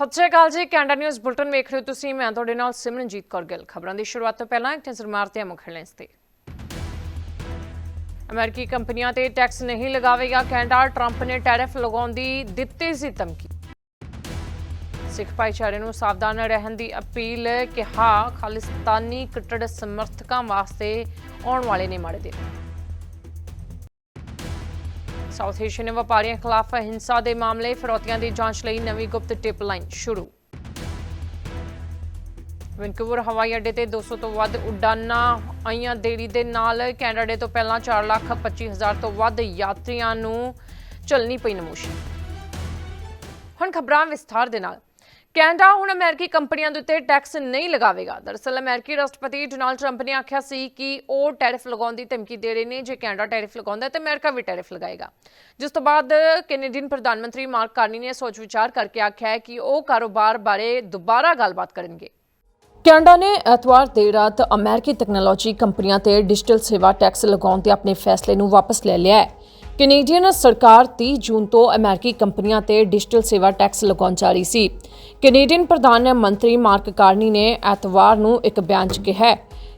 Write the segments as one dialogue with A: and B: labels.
A: ਸਤਿ ਸ਼੍ਰੀ ਅਕਾਲ ਜੀ, Canada news bulletin ਵੇਖ ਰਹੇ ਹੋ ਤੁਸੀਂ, ਮੈਂ ਤੁਹਾਡੇ ਨਾਲ ਸਿਮਰਨਜੀਤ ਕੌਰ ਗਿੱਲ। ਖਬਰਾਂ ਦੀ ਸ਼ੁਰੂਆਤ ਤੋਂ ਪਹਿਲਾਂ ਇੱਕ ਨਜ਼ਰ ਮਾਰਦੇ ਹਾਂ ਮੁੱਖ ਹੈਡਲਾਈਨਸ ਤੇ। ਅਮਰੀਕੀ ਕੰਪਨੀਆਂ ਤੇ ਟੈਕਸ ਨਹੀਂ ਲਗਾਵੇਗਾ, ਕੈਨੇਡਾ ਟਰੰਪ ਨੇ ਟੈਰਿਫ ਲਗਾਉਣ ਦੀ ਦਿੱਤੀ ਸੀ ਧਮਕੀ। ਸਿੱਖ ਭਾਈਚਾਰੇ ਨੂੰ ਸਾਵਧਾਨ ਰਹਿਣ ਦੀ ਅਪੀਲ ਕਿਹਾ, ਖਾਲਿਸਤਾਨੀ ਕੱਟੜ ਸਮਰਥਕਾਂ ਵਾਸਤੇ ਆਉਣ ਵਾਲੇ ਨੇ ਮਾੜੇ ਦਿਨ। ਸਾਊਥ ਏਸ਼ੀਅਨ ਵਪਾਰੀਆਂ ਖਿਲਾਫ ਹਿੰਸਾ ਦੇ ਮਾਮਲੇ, ਫਿਰੌਤੀਆਂ ਦੀ ਜਾਂਚ ਲਈ ਨਵੀਂ ਗੁਪਤ ਟਿਪ ਲਾਈਨ ਸ਼ੁਰੂ। ਵੈਨਕੂਵਰ ਹਵਾਈ ਅੱਡੇ ਤੇ 200 ਤੋਂ ਵੱਧ ਉਡਾਨਾਂ ਆਈਆਂ ਦੇਰੀ ਦੇ ਨਾਲ ਕੈਨੇਡਾ ਤੋਂ ਪਹਿਲਾਂ 4 ਲੱਖ 25 ਹਜ਼ਾਰ ਤੋਂ ਵੱਧ ਯਾਤਰੀਆਂ ਨੂੰ ਚੱਲਣੀ ਪਈ ਨਮੋਸ਼ੀ। ਹੁਣ ਖਬਰਾਂ ਵਿਸਥਾਰ ਦੇ ਨਾਲ। ਕੈਨੇਡਾ ਹੁਣ ਅਮਰੀਕੀ ਕੰਪਨੀਆਂ ਦੇ ਉੱਤੇ ਟੈਕਸ ਨਹੀਂ ਲਗਾਵੇਗਾ। ਦਰਅਸਲ ਅਮਰੀਕੀ ਰਾਸ਼ਟਰਪਤੀ ਡੋਨਾਲਡ ਟਰੰਪ ਨੇ ਆਖਿਆ ਸੀ ਕਿ ਉਹ ਟੈਰਿਫ ਲਗਾਉਣ ਦੀ ਧਮਕੀ ਦੇ ਰਹੇ ਨੇ, ਜੇ ਕੈਨੇਡਾ ਟੈਰਿਫ ਲਗਾਉਂਦਾ ਹੈ ਤੇ ਅਮਰੀਕਾ ਵੀ ਟੈਰਿਫ ਲਗਾਏਗਾ। ਜਿਸ ਤੋਂ ਬਾਅਦ ਕੈਨੇਡੀਅਨ ਪ੍ਰਧਾਨ ਮੰਤਰੀ ਮਾਰਕ ਕਾਰਨੀ ਨੇ ਸੋਚ ਵਿਚਾਰ ਕਰਕੇ ਆਖਿਆ ਹੈ ਕਿ ਉਹ ਕਾਰੋਬਾਰ ਬਾਰੇ ਦੁਬਾਰਾ ਗੱਲਬਾਤ ਕਰਨਗੇ। ਕੈਨੇਡਾ ਨੇ ਐਤਵਾਰ ਦੇਰ ਰਾਤ ਅਮਰੀਕੀ ਟੈਕਨੋਲੋਜੀ ਕੰਪਨੀਆਂ ਤੇ ਡਿਜੀਟਲ ਸੇਵਾ ਟੈਕਸ ਲਗਾਉਣ 'ਤੇ ਆਪਣੇ ਫੈਸਲੇ ਨੂੰ ਵਾਪਸ ਲੈ ਲਿਆ ਹੈ। ਕੈਨੇਡੀਅਨ ਸਰਕਾਰ 30 ਜੂਨ ਤੋਂ ਅਮਰੀਕੀ ਕੰਪਨੀਆਂ ਤੇ ਡਿਜੀਟਲ ਸੇਵਾ ਟੈਕਸ ਲਗਾਉਣ ਜਾ ਰਹੀ ਸੀ। ਕੈਨੇਡੀਅਨ ਪ੍ਰਧਾਨ ਮੰਤਰੀ ਮਾਰਕ ਕਾਰਨੀ ਨੇ ਐਤਵਾਰ ਨੂੰ ਇੱਕ ਬਿਆਨ 'ਚ ਕਿਹਾ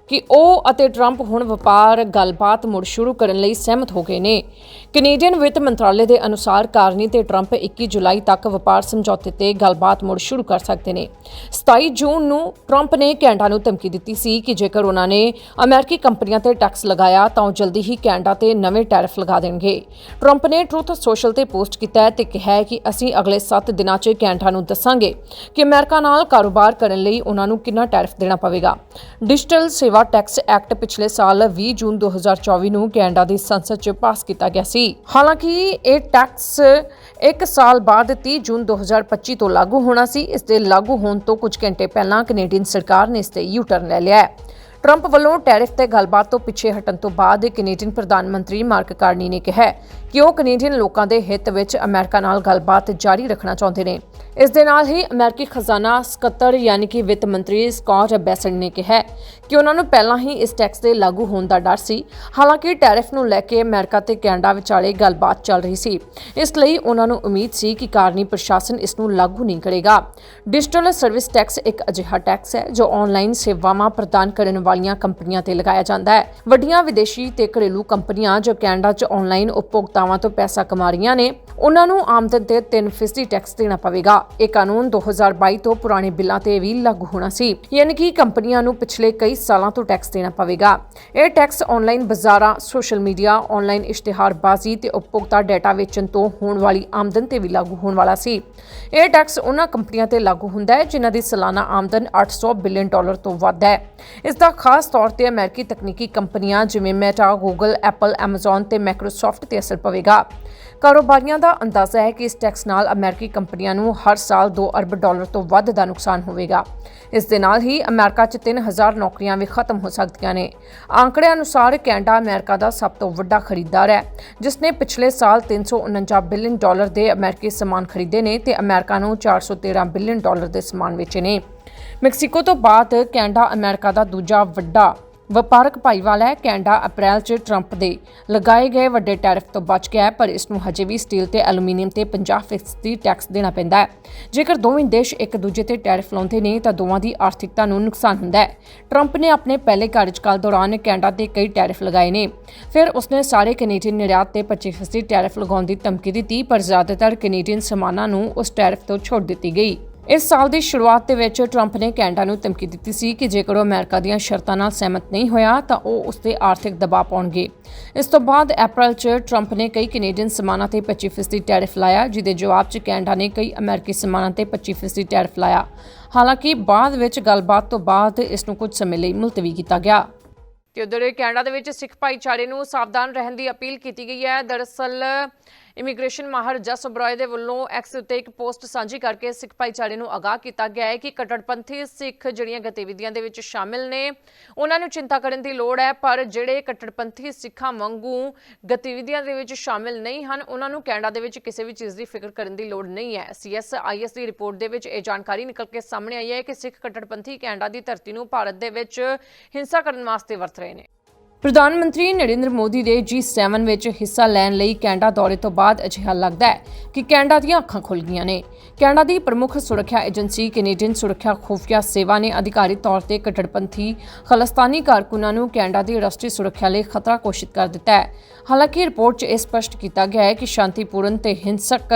A: ਕਿ ਉਹ ਅਤੇ ਟਰੰਪ ਹੁਣ ਵਪਾਰ ਗੱਲਬਾਤ ਮੁੜ ਸ਼ੁਰੂ ਕਰਨ ਲਈ ਸਹਿਮਤ ਹੋ ਗਏ ਨੇ। ਕੈਨੇਡੀਅਨ ਵਿੱਤ ਮੰਤਰਾਲੇ ਦੇ ਅਨੁਸਾਰ ਕਾਰਨੀ ਤੇ ਟਰੰਪ 21 ਜੁਲਾਈ ਤੱਕ ਵਪਾਰ ਸਮਝੌਤੇ ਤੇ ਗੱਲਬਾਤ ਮੁੜ ਸ਼ੁਰੂ ਕਰ ਸਕਦੇ ਨੇ। 27 ਜੂਨ ਨੂੰ ਟਰੰਪ ਨੇ ਕੈਨੇਡਾ ਨੂੰ ਧਮਕੀ ਦਿੱਤੀ ਸੀ ਕਿ ਜੇਕਰ ਉਹਨਾਂ ਨੇ ਅਮਰੀਕੀ ਕੰਪਨੀਆਂ ਤੇ ਟੈਕਸ ਲਗਾਇਆ ਤਾਂ ਉਹ ਜਲਦੀ ਹੀ ਕੈਨੇਡਾ ਤੇ ਨਵੇਂ ਟੈਰਿਫ ਲਗਾ ਦੇਣਗੇ। ਟਰੰਪ ਨੇ ਟਰੂਥ ਸੋਸ਼ਲ ਤੇ ਪੋਸਟ ਕੀਤਾ ਹੈ ਤੇ ਕਿਹਾ ਹੈ ਕਿ ਅਸੀਂ ਅਗਲੇ 7 ਦਿਨਾਂ 'ਚ ਕੈਨੇਡਾ ਨੂੰ ਦੱਸਾਂਗੇ ਕਿ ਅਮਰੀਕਾ ਨਾਲ ਕਾਰੋਬਾਰ ਕਰਨ ਲਈ ਉਹਨਾਂ ਨੂੰ ਕਿੰਨਾ ਟੈਰਿਫ ਦੇਣਾ ਪਵੇਗਾ। ਡਿਜੀਟਲ ਸੇਵਾ ਟੈਕਸ ਐਕਟ ਪਿਛਲੇ ਸਾਲ 20 ਜੂਨ 2024 ਨੂੰ ਕੈਨੇਡਾ ਦੀ ਸੰਸਦ 'ਚ ਪਾਸ ਕੀਤਾ ਗਿਆ ਸੀ। ਹਾਲਾਂਕਿ ਇਹ ਟੈਕਸ ਇੱਕ ਸਾਲ ਬਾਅਦ 30 ਜੂਨ 2025 ਤੋਂ ਲਾਗੂ ਹੋਣਾ ਸੀ। ਇਸ ਦੇ ਲਾਗੂ ਹੋਣ ਤੋਂ ਕੁਝ ਘੰਟੇ ਪਹਿਲਾਂ ਕੈਨੇਡੀਅਨ ਸਰਕਾਰ ਨੇ ਇਸ ਤੇ ਯੂ ਟਰਨ ਲੈ ਲਿਆ ਹੈ। ਟਰੰਪ ਵੱਲੋਂ ਟੈਰਿਫ ਤੇ ਗੱਲਬਾਤ ਤੋਂ ਪਿੱਛੇ ਹਟਣ ਤੋਂ ਬਾਅਦ ਕੈਨੇਡੀਅਨ ਪ੍ਰਧਾਨ ਮੰਤਰੀ ਮਾਰਕ ਕਾਰਨੀ ਨੇ ਕਿਹਾ ਕਿ ਉਹ ਕੈਨੇਡੀਅਨ ਲੋਕਾਂ ਦੇ ਹਿੱਤ ਵਿੱਚ ਅਮਰੀਕਾ ਨਾਲ ਗੱਲਬਾਤ ਜਾਰੀ ਰੱਖਣਾ ਚਾਹੁੰਦੇ ਨੇ। ਇਸ ਦੇ ਨਾਲ ਹੀ ਅਮਰੀਕੀ ਖਜ਼ਾਨਾ ਸਕੱਤਰ ਯਾਨੀ ਕਿ ਵਿੱਤ ਮੰਤਰੀ ਸਕਾਟ ਬੈਸਨ ਨੇ ਕਿਹਾ ਕਿ ਉਹਨਾਂ ਨੂੰ ਪਹਿਲਾਂ ਹੀ ਇਸ ਟੈਕਸ ਦੇ ਲਾਗੂ ਹੋਣ ਦਾ ਡਰ ਸੀ। ਹਾਲਾਂਕਿ ਟੈਰਿਫ ਨੂੰ ਲੈ ਕੇ ਅਮਰੀਕਾ ਤੇ ਕੈਨੇਡਾ ਵਿਚਾਲੇ ਗੱਲਬਾਤ ਚੱਲ ਰਹੀ ਸੀ। ਇਸ ਲਈ ਉਹਨਾਂ ਨੂੰ ਉਮੀਦ ਸੀ ਕਿ ਕਾਰਨੀ ਪ੍ਰਸ਼ਾਸਨ ਇਸ ਨੂੰ ਲਾਗੂ ਨਹੀਂ ਕਰੇਗਾ। ਡਿਜੀਟਲ ਸਰਵਿਸ ਟੈਕਸ ਇੱਕ ਅਜਿਹਾ ਟੈਕਸ ਹੈ ਜੋ ਆਨਲਾਈਨ ਸੇਵਾਵਾਂ ਪ੍ਰਦਾਨ ਕਰਨ ਵਾਲੀਆਂ ਕੰਪਨੀਆਂ ਤੇ ਲਗਾਇਆ ਜਾਂਦਾ ਹੈ। ਵੱਡੀਆਂ ਵਿਦੇਸ਼ੀ ਤੇ ਘਰੇਲੂ ਕੰਪਨੀਆਂ ਜੋ ਕੈਨੇਡਾ 'ਚ ਆਨਲਾਈਨ ਉਪਭੋਗਤਾਵਾਂ ਤੋਂ ਪੈਸਾ ਕਮਾ ਰਹੀਆਂ ਨੇ। ਉਹਨਾਂ ਨੂੰ ਆਮਦਨ ਤੇ 3% ਟੈਕਸ ਦੇਣਾ ਪਵੇਗਾ। ਇਹ ਕਾਨੂੰਨ 2022 ਤੋਂ ਪੁਰਾਣੇ ਬਿੱਲਾਂ ਤੇ ਵੀ ਲਾਗੂ ਹੋਣਾ ਸੀ। ਯਾਨੀ ਕਿ ਕੰਪਨੀਆਂ ਨੂੰ ਪਿਛਲੇ ਕਈ ਸਾਲਾਂ ਤੋਂ ਟੈਕਸ ਦੇਣਾ ਪਵੇਗਾ। ਇਹ ਟੈਕਸ ਆਨਲਾਈਨ ਬਾਜ਼ਾਰਾਂ ਸੋਸ਼ਲ ਮੀਡੀਆ ਆਨਲਾਈਨ ਇਸ਼ਤਿਹਾਰਬਾਜ਼ੀ ਤੇ ਉਪਭੋਗਤਾ ਡਾਟਾ ਵੇਚਣ ਤੋਂ ਹੋਣ ਵਾਲੀ ਆਮਦਨ ਤੇ ਵੀ ਲਾਗੂ ਹੋਣ ਵਾਲਾ ਸੀ। ਇਹ ਟੈਕਸ ਉਹਨਾਂ ਕੰਪਨੀਆਂ ਤੇ ਲਾਗੂ ਹੁੰਦਾ ਹੈ ਜਿਨ੍ਹਾਂ ਦੀ ਸਾਲਾਨਾ ਆਮਦਨ 800 ਬਿਲੀਅਨ ਡਾਲਰ ਤੋਂ ਵੱਧ ਹੈ। ਇਸ ਦਾ ਖਾਸ ਤੌਰ ਤੇ ਅਮਰੀਕੀ ਤਕਨੀਕੀ ਕੰਪਨੀਆਂ ਜਿਵੇਂ ਮੈਟਾ ਗੂਗਲ ਐਪਲ ਐਮਾਜ਼ਨ ਤੇ ਮਾਈਕਰੋਸਾਫਟ ਤੇ ਅਸਰ ਪਵੇਗਾ। ਕਾਰੋਬਾਰੀਆਂ ਦਾ ਅੰਦਾਜ਼ਾ ਹੈ ਕਿ ਇਸ ਟੈਕਸ ਨਾਲ ਅਮਰੀਕੀ ਕੰਪਨੀਆਂ ਨੂੰ ਹਰ ਸਾਲ 2 ਅਰਬ ਡਾਲਰ ਤੋਂ ਵੱਧ ਦਾ ਨੁਕਸਾਨ ਹੋਵੇਗਾ। ਇਸ ਦੇ ਨਾਲ ਹੀ ਅਮਰੀਕਾ 'ਚ 3000 ਨੌਕਰੀਆਂ ਵੀ ਖਤਮ ਹੋ ਸਕਦੀਆਂ ਨੇ। ਆંકੜਿਆਂ ਅਨੁਸਾਰ ਕੈਨੇਡਾ ਅਮਰੀਕਾ ਦਾ ਸਭ ਤੋਂ ਵੱਡਾ ਖਰੀਦਦਾਰ ਹੈ ਜਿਸ ਨੇ ਪਿਛਲੇ ਸਾਲ 349 ਬਿਲੀਅਨ ਡਾਲਰ ਦੇ ਅਮਰੀਕੀ ਸਮਾਨ ਖਰੀਦੇ ਨੇ ਤੇ ਅਮਰੀਕਾ ਨੂੰ 413 ਬਿਲੀਅਨ ਡਾਲਰ ਦੇ ਸਮਾਨ ਵੇਚੇ ਨੇ। ਮੈਕਸੀਕੋ ਤੋਂ ਬਾਅਦ ਕੈਨੇਡਾ ਅਮਰੀਕਾ ਦਾ ਦੂਜਾ ਵੱਡਾ ਵਪਾਰਕ ਭਾਈਵਾਲ ਹੈ। ਕੈਨੇਡਾ ਅਪ੍ਰੈਲ 'ਚ ਟਰੰਪ ਦੇ ਲਗਾਏ ਗਏ ਵੱਡੇ ਟੈਰਿਫ ਤੋਂ ਬਚ ਗਿਆ ਹੈ, ਪਰ ਇਸ ਨੂੰ ਹਜੇ ਵੀ ਸਟੀਲ ਤੇ ਐਲੂਮੀਨੀਅਮ ਤੇ 50% ਟੈਕਸ ਦੇਣਾ ਪੈਂਦਾ ਹੈ। ਜੇਕਰ ਦੋਵੇਂ ਦੇਸ਼ ਇੱਕ ਦੂਜੇ ਤੇ ਟੈਰਿਫ ਲਾਉਂਦੇ ਨੇ, ਤਾਂ ਦੋਵਾਂ ਦੀ ਆਰਥਿਕਤਾ ਨੂੰ ਨੁਕਸਾਨ ਹੁੰਦਾ ਹੈ। ਟਰੰਪ ਨੇ ਆਪਣੇ ਪਹਿਲੇ ਕਾਰਜਕਾਲ ਦੌਰਾਨ ਕੈਨੇਡਾ ਤੇ ਕਈ ਟੈਰਿਫ ਲਗਾਏ ਨੇ। ਫਿਰ ਉਸਨੇ ਸਾਰੇ ਕੈਨੇਡੀਅਨ ਨਿਰਯਾਤ ਤੇ 25% ਟੈਰਿਫ ਲਗਾਉਣ ਦੀ ਧਮਕੀ ਦਿੱਤੀ, ਪਰ ਜ਼ਿਆਦਾਤਰ ਕੈਨੇਡੀਅਨ ਸਮਾਨਾਂ ਨੂੰ ਉਸ ਟੈਰਿਫ ਤੋਂ ਛੋਟ ਦਿੱਤੀ ਗਈ। ਇਸ ਸਾਲ ਦੀ ਸ਼ੁਰੂਆਤ ਦੇ ਵਿੱਚ ਟਰੰਪ ਨੇ ਕੈਨੇਡਾ ਨੂੰ ਧਮਕੀ ਦਿੱਤੀ ਸੀ ਕਿ ਜੇਕਰ ਉਹ ਅਮਰੀਕਾ ਦੀਆਂ ਸ਼ਰਤਾਂ ਨਾਲ ਸਹਿਮਤ ਨਹੀਂ ਹੋਇਆ, ਤਾਂ ਉਹ ਉਸ ਤੇ ਆਰਥਿਕ ਦਬਾਅ ਪਾਉਣਗੇ। ਇਸ ਤੋਂ ਬਾਅਦ ਅਪ੍ਰੈਲ 'ਚ ਟਰੰਪ ਨੇ ਕਈ ਕੈਨੇਡੀਅਨ ਸਮਾਨਾਂ ਤੇ 25% ਟੈਰਿਫ ਲਾਇਆ, ਜਿਹਦੇ ਜਵਾਬ 'ਚ ਕੈਨੇਡਾ ਨੇ ਕਈ ਅਮਰੀਕੀ ਸਮਾਨਾਂ ਤੇ 25% ਟੈਰਿਫ ਲਾਇਆ। ਹਾਲਾਂਕਿ ਬਾਅਦ ਵਿੱਚ ਗੱਲਬਾਤ ਤੋਂ ਬਾਅਦ ਇਸ ਨੂੰ ਕੁਝ ਸਮੇਂ ਲਈ ਮੁਲਤਵੀ ਕੀਤਾ ਗਿਆ। ਤੇ ਉਧਰ ਕੈਨੇਡਾ ਦੇ ਵਿੱਚ ਸਿੱਖ ਭਾਈਚਾਰੇ ਨੂੰ ਸਾਵਧਾਨ ਰਹਿਣ ਦੀ ਅਪੀਲ ਕੀਤੀ ਗਈ ਹੈ। ਦਰਅਸਲ ਇਮੀਗ੍ਰੇਸ਼ਨ ਮਾਹਰ ਜਸ ਬਰਾਏ ਦੇ ਵੱਲੋਂ ਐਕਸ ਉੱਤੇ ਇੱਕ ਪੋਸਟ ਸਾਂਝੀ ਕਰਕੇ ਸਿੱਖ ਭਾਈਚਾਰੇ ਨੂੰ ਆਗਾਹ ਕੀਤਾ ਗਿਆ ਹੈ ਕਿ ਕੱਟੜਪੰਥੀ ਸਿੱਖ ਜਿਹੜੀਆਂ ਗਤੀਵਿਧੀਆਂ ਦੇ ਵਿੱਚ ਸ਼ਾਮਿਲ ਨੇ, ਉਹਨਾਂ ਨੂੰ ਚਿੰਤਾ ਕਰਨ ਦੀ ਲੋੜ ਹੈ, ਪਰ ਜਿਹੜੇ ਕੱਟੜਪੰਥੀ ਸਿੱਖਾਂ ਵਾਂਗੂ ਗਤੀਵਿਧੀਆਂ ਦੇ ਵਿੱਚ ਸ਼ਾਮਿਲ ਨਹੀਂ ਹਨ, ਉਹਨਾਂ ਨੂੰ ਕੈਨੇਡਾ ਦੇ ਵਿੱਚ ਕਿਸੇ ਵੀ ਚੀਜ਼ ਦੀ ਫਿਕਰ ਕਰਨ ਦੀ ਲੋੜ ਨਹੀਂ ਹੈ। ਸੀਐਸਆਈਐਸ ਦੀ ਰਿਪੋਰਟ ਦੇ ਵਿੱਚ ਇਹ ਜਾਣਕਾਰੀ ਨਿਕਲ ਕੇ ਸਾਹਮਣੇ ਆਈ ਹੈ ਕਿ ਸਿੱਖ ਕੱਟੜਪੰਥੀ ਕੈਨੇਡਾ ਦੀ ਧਰਤੀ ਨੂੰ ਭਾਰਤ ਦੇ ਵਿੱਚ ਹਿੰਸਾ ਕਰਨ ਵਾਸਤੇ ਵਰਤ ਰਹੇ ਨੇ। ਪ੍ਰਧਾਨ ਮੰਤਰੀ ਨਰਿੰਦਰ ਮੋਦੀ ਦੇ G7 ਵਿੱਚ ਹਿੱਸਾ ਲੈਣ ਲਈ ਕੈਨੇਡਾ ਦੌਰੇ ਤੋਂ ਬਾਅਦ ਅਜਿਹਾ ਲੱਗਦਾ ਹੈ ਕਿ ਕੈਨੇਡਾ ਦੀਆਂ ਅੱਖਾਂ ਖੁੱਲ ਗਈਆਂ ਨੇ। ਕੈਨੇਡਾ ਦੀ ਪ੍ਰਮੁੱਖ ਸੁਰੱਖਿਆ ਏਜੰਸੀ ਕੈਨੇਡੀਅਨ ਸੁਰੱਖਿਆ ਖੁਫੀਆ ਸੇਵਾ ਨੇ ਅਧਿਕਾਰੀ ਤੌਰ ਤੇ ਕੱਟੜਪੰਥੀ ਖਲਸਤਾਨੀ ਕਾਰਕੁਨਾਂ ਨੂੰ ਕੈਨੇਡਾ ਦੀ ਰਾਸ਼ਟਰੀ ਸੁਰੱਖਿਆ ਲਈ ਖਤਰਾ ਘੋਸ਼ਿਤ ਕਰ ਦਿੱਤਾ ਹੈ। ਹਾਲਾਂਕਿ ਰਿਪੋਰਟ 'ਚ ਇਹ ਸਪਸ਼ਟ ਕੀਤਾ ਗਿਆ ਹੈ ਕਿ ਸ਼ਾਂਤੀਪੂਰਨ ਤੇ ਹਿੰਸਕ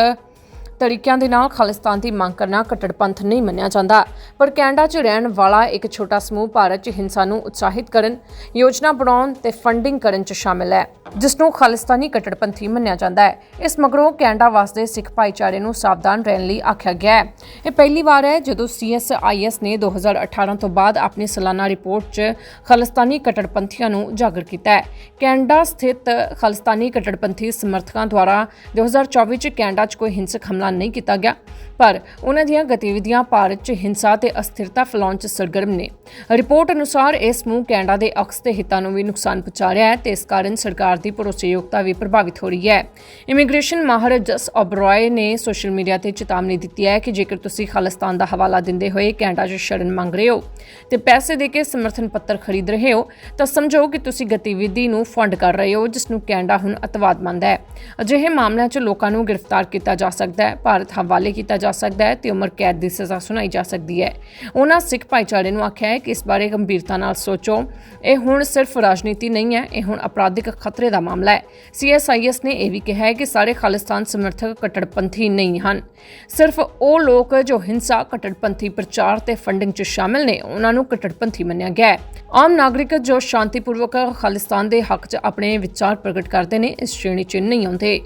A: ਤਰੀਕਿਆਂ ਦੇ ਨਾਲ ਖਾਲਿਸਤਾਨ ਦੀ ਮੰਗ ਕਰਨਾ ਕੱਟੜਪੰਥ ਨਹੀਂ ਮੰਨਿਆ ਜਾਂਦਾ। ਪਰ ਕੈਨੇਡਾ 'ਚ ਰਹਿਣ ਵਾਲਾ ਇੱਕ ਛੋਟਾ ਸਮੂਹ ਭਾਰਤ 'ਚ ਹਿੰਸਾ ਨੂੰ ਉਤਸ਼ਾਹਿਤ ਕਰਨ, ਯੋਜਨਾ ਬਣਾਉਣ ਤੇ ਫੰਡਿੰਗ ਕਰਨ 'ਚ ਸ਼ਾਮਿਲ ਹੈ, ਜਿਸ ਨੂੰ ਖਾਲਿਸਤਾਨੀ ਕੱਟੜਪੰਥੀ ਮੰਨਿਆ ਜਾਂਦਾ ਹੈ। ਇਸ ਮਗਰੋਂ ਕੈਨੇਡਾ ਵਾਸਤੇ ਸਿੱਖ ਭਾਈਚਾਰੇ ਨੂੰ ਸਾਵਧਾਨ ਰਹਿਣ ਲਈ ਆਖਿਆ ਗਿਆ ਹੈ। ਇਹ ਪਹਿਲੀ ਵਾਰ ਹੈ ਜਦੋਂ CSIS ਨੇ 2018 ਤੋਂ ਬਾਅਦ ਆਪਣੀ ਸਾਲਾਨਾ ਰਿਪੋਰਟ 'ਚ ਖਾਲਿਸਤਾਨੀ ਕੱਟੜਪੰਥੀਆਂ ਨੂੰ ਉਜਾਗਰ ਕੀਤਾ ਹੈ। ਕੈਨੇਡਾ ਸਥਿਤ ਖਾਲਿਸਤਾਨੀ ਕੱਟੜਪੰਥੀ ਸਮਰਥਕਾਂ ਦੁਆਰਾ 2024 'ਚ ਕੈਨੇਡਾ 'ਚ ਕੋਈ ਹਿੰਸਕ ਹਮਲਾ ਨਹੀਂ ਕੀਤਾ ਗਿਆ। ਪਰ ਉਹਨਾਂ ਦੀਆਂ ਗਤੀਵਿਧੀਆਂ ਭਾਰਤ 'ਚ ਹਿੰਸਾ ਤੇ ਅਸਥਿਰਤਾ ਫੈਲਾਉਣ 'ਚ ਸਰਗਰਮ ਨੇ। ਰਿਪੋਰਟ ਅਨੁਸਾਰ ਇਸ ਸਮੂਹ ਕੈਨੇਡਾ ਦੇ ਅਕਸ ਤੇ ਹਿੱਤਾਂ ਨੂੰ ਵੀ ਨੁਕਸਾਨ ਪਹੁੰਚਾ ਰਿਹਾ ਹੈ ਤੇ ਇਸ ਕਾਰਨ ਸਰਕਾਰ ਦੀ ਭਰੋਸੇਯੋਗਤਾ ਵੀ ਪ੍ਰਭਾਵਿਤ ਹੋ ਰਹੀ ਹੈ। ਇਮੀਗ੍ਰੇਸ਼ਨ ਮਾਹਰ ਜਸ ਓਬਰਾਏ ਨੇ ਸੋਸ਼ਲ ਮੀਡੀਆ ਤੇ ਚੇਤਾਵਨੀ ਦਿੱਤੀ ਹੈ ਕਿ ਜੇਕਰ ਤੁਸੀਂ ਖਾਲਿਸਤਾਨ ਦਾ ਹਵਾਲਾ ਦਿੰਦੇ ਹੋਏ ਕੈਨੇਡਾ 'ਚ ਸ਼ਰਨ ਮੰਗ ਰਹੇ ਹੋ ਤੇ ਪੈਸੇ ਦੇ ਕੇ ਸਮਰਥਨ ਪੱਤਰ ਖਰੀਦ ਰਹੇ ਹੋ, ਤਾਂ ਸਮਝੋ ਕਿ ਤੁਸੀਂ ਗਤੀਵਿਧੀ ਨੂੰ ਫੰਡ ਕਰ ਰਹੇ ਹੋ, ਜਿਸ ਨੂੰ ਕੈਨੇਡਾ ਹੁਣ ਅਤਵਾਦ ਮੰਨਦਾ ਹੈ। ਅਜਿਹੇ ਮਾਮਲਿਆਂ 'ਚ ਲੋਕਾਂ ਨੂੰ ਗ੍ਰਿਫਤਾਰ ਕੀਤਾ ਜਾ ਸਕਦਾ ਹੈ। ਭਾਰਤ ਹਵਾਲੇ ਕੀਤਾ ਜਾ ਸਕਦਾ ਹੈ ਤੇ ਉਮਰ ਕੈਦ ਦੀ ਸਜ਼ਾ ਸੁਣਾਈ ਜਾ ਸਕਦੀ ਹੈ। ਉਹਨਾਂ ਸਿੱਖ ਭਾਈਚਾਰੇ ਨੂੰ ਆਖਿਆ ਹੈ ਕਿ ਇਸ ਬਾਰੇ ਗੰਭੀਰਤਾ ਨਾਲ ਸੋਚੋ। ਇਹ ਹੁਣ ਸਿਰਫ ਰਾਜਨੀਤੀ ਨਹੀਂ ਹੈ, ਇਹ ਹੁਣ ਅਪਰਾਧਿਕ ਖਤਰੇ ਦਾ ਮਾਮਲਾ ਹੈ। ਸੀਐਸਆਈਐਸ ਨੇ ਇਹ ਵੀ ਕਿਹਾ ਹੈ ਕਿ ਸਾਰੇ ਖਾਲਿਸਤਾਨ ਸਮਰਥਕ ਕੱਟੜਪੰਥੀ ਨਹੀਂ ਹਨ। ਸਿਰਫ ਉਹ ਲੋਕ ਜੋ ਹਿੰਸਾ, ਕੱਟੜਪੰਥੀ ਪ੍ਰਚਾਰ ਤੇ ਫੰਡਿੰਗ 'ਚ ਸ਼ਾਮਿਲ ਨੇ, ਉਹਨਾਂ ਨੂੰ ਕੱਟੜਪੰਥੀ ਮੰਨਿਆ ਗਿਆ ਹੈ। ਆਮ ਨਾਗਰਿਕ ਜੋ ਸ਼ਾਂਤੀਪੂਰਵਕ ਖਾਲਿਸਤਾਨ ਦੇ ਹੱਕ 'ਚ ਆਪਣੇ ਵਿਚਾਰ ਪ੍ਰਗਟ ਕਰਦੇ ਨੇ, ਇਸ ਸ਼੍ਰੇਣੀ 'ਚ ਨਹੀਂ ਆਉਂਦੇ।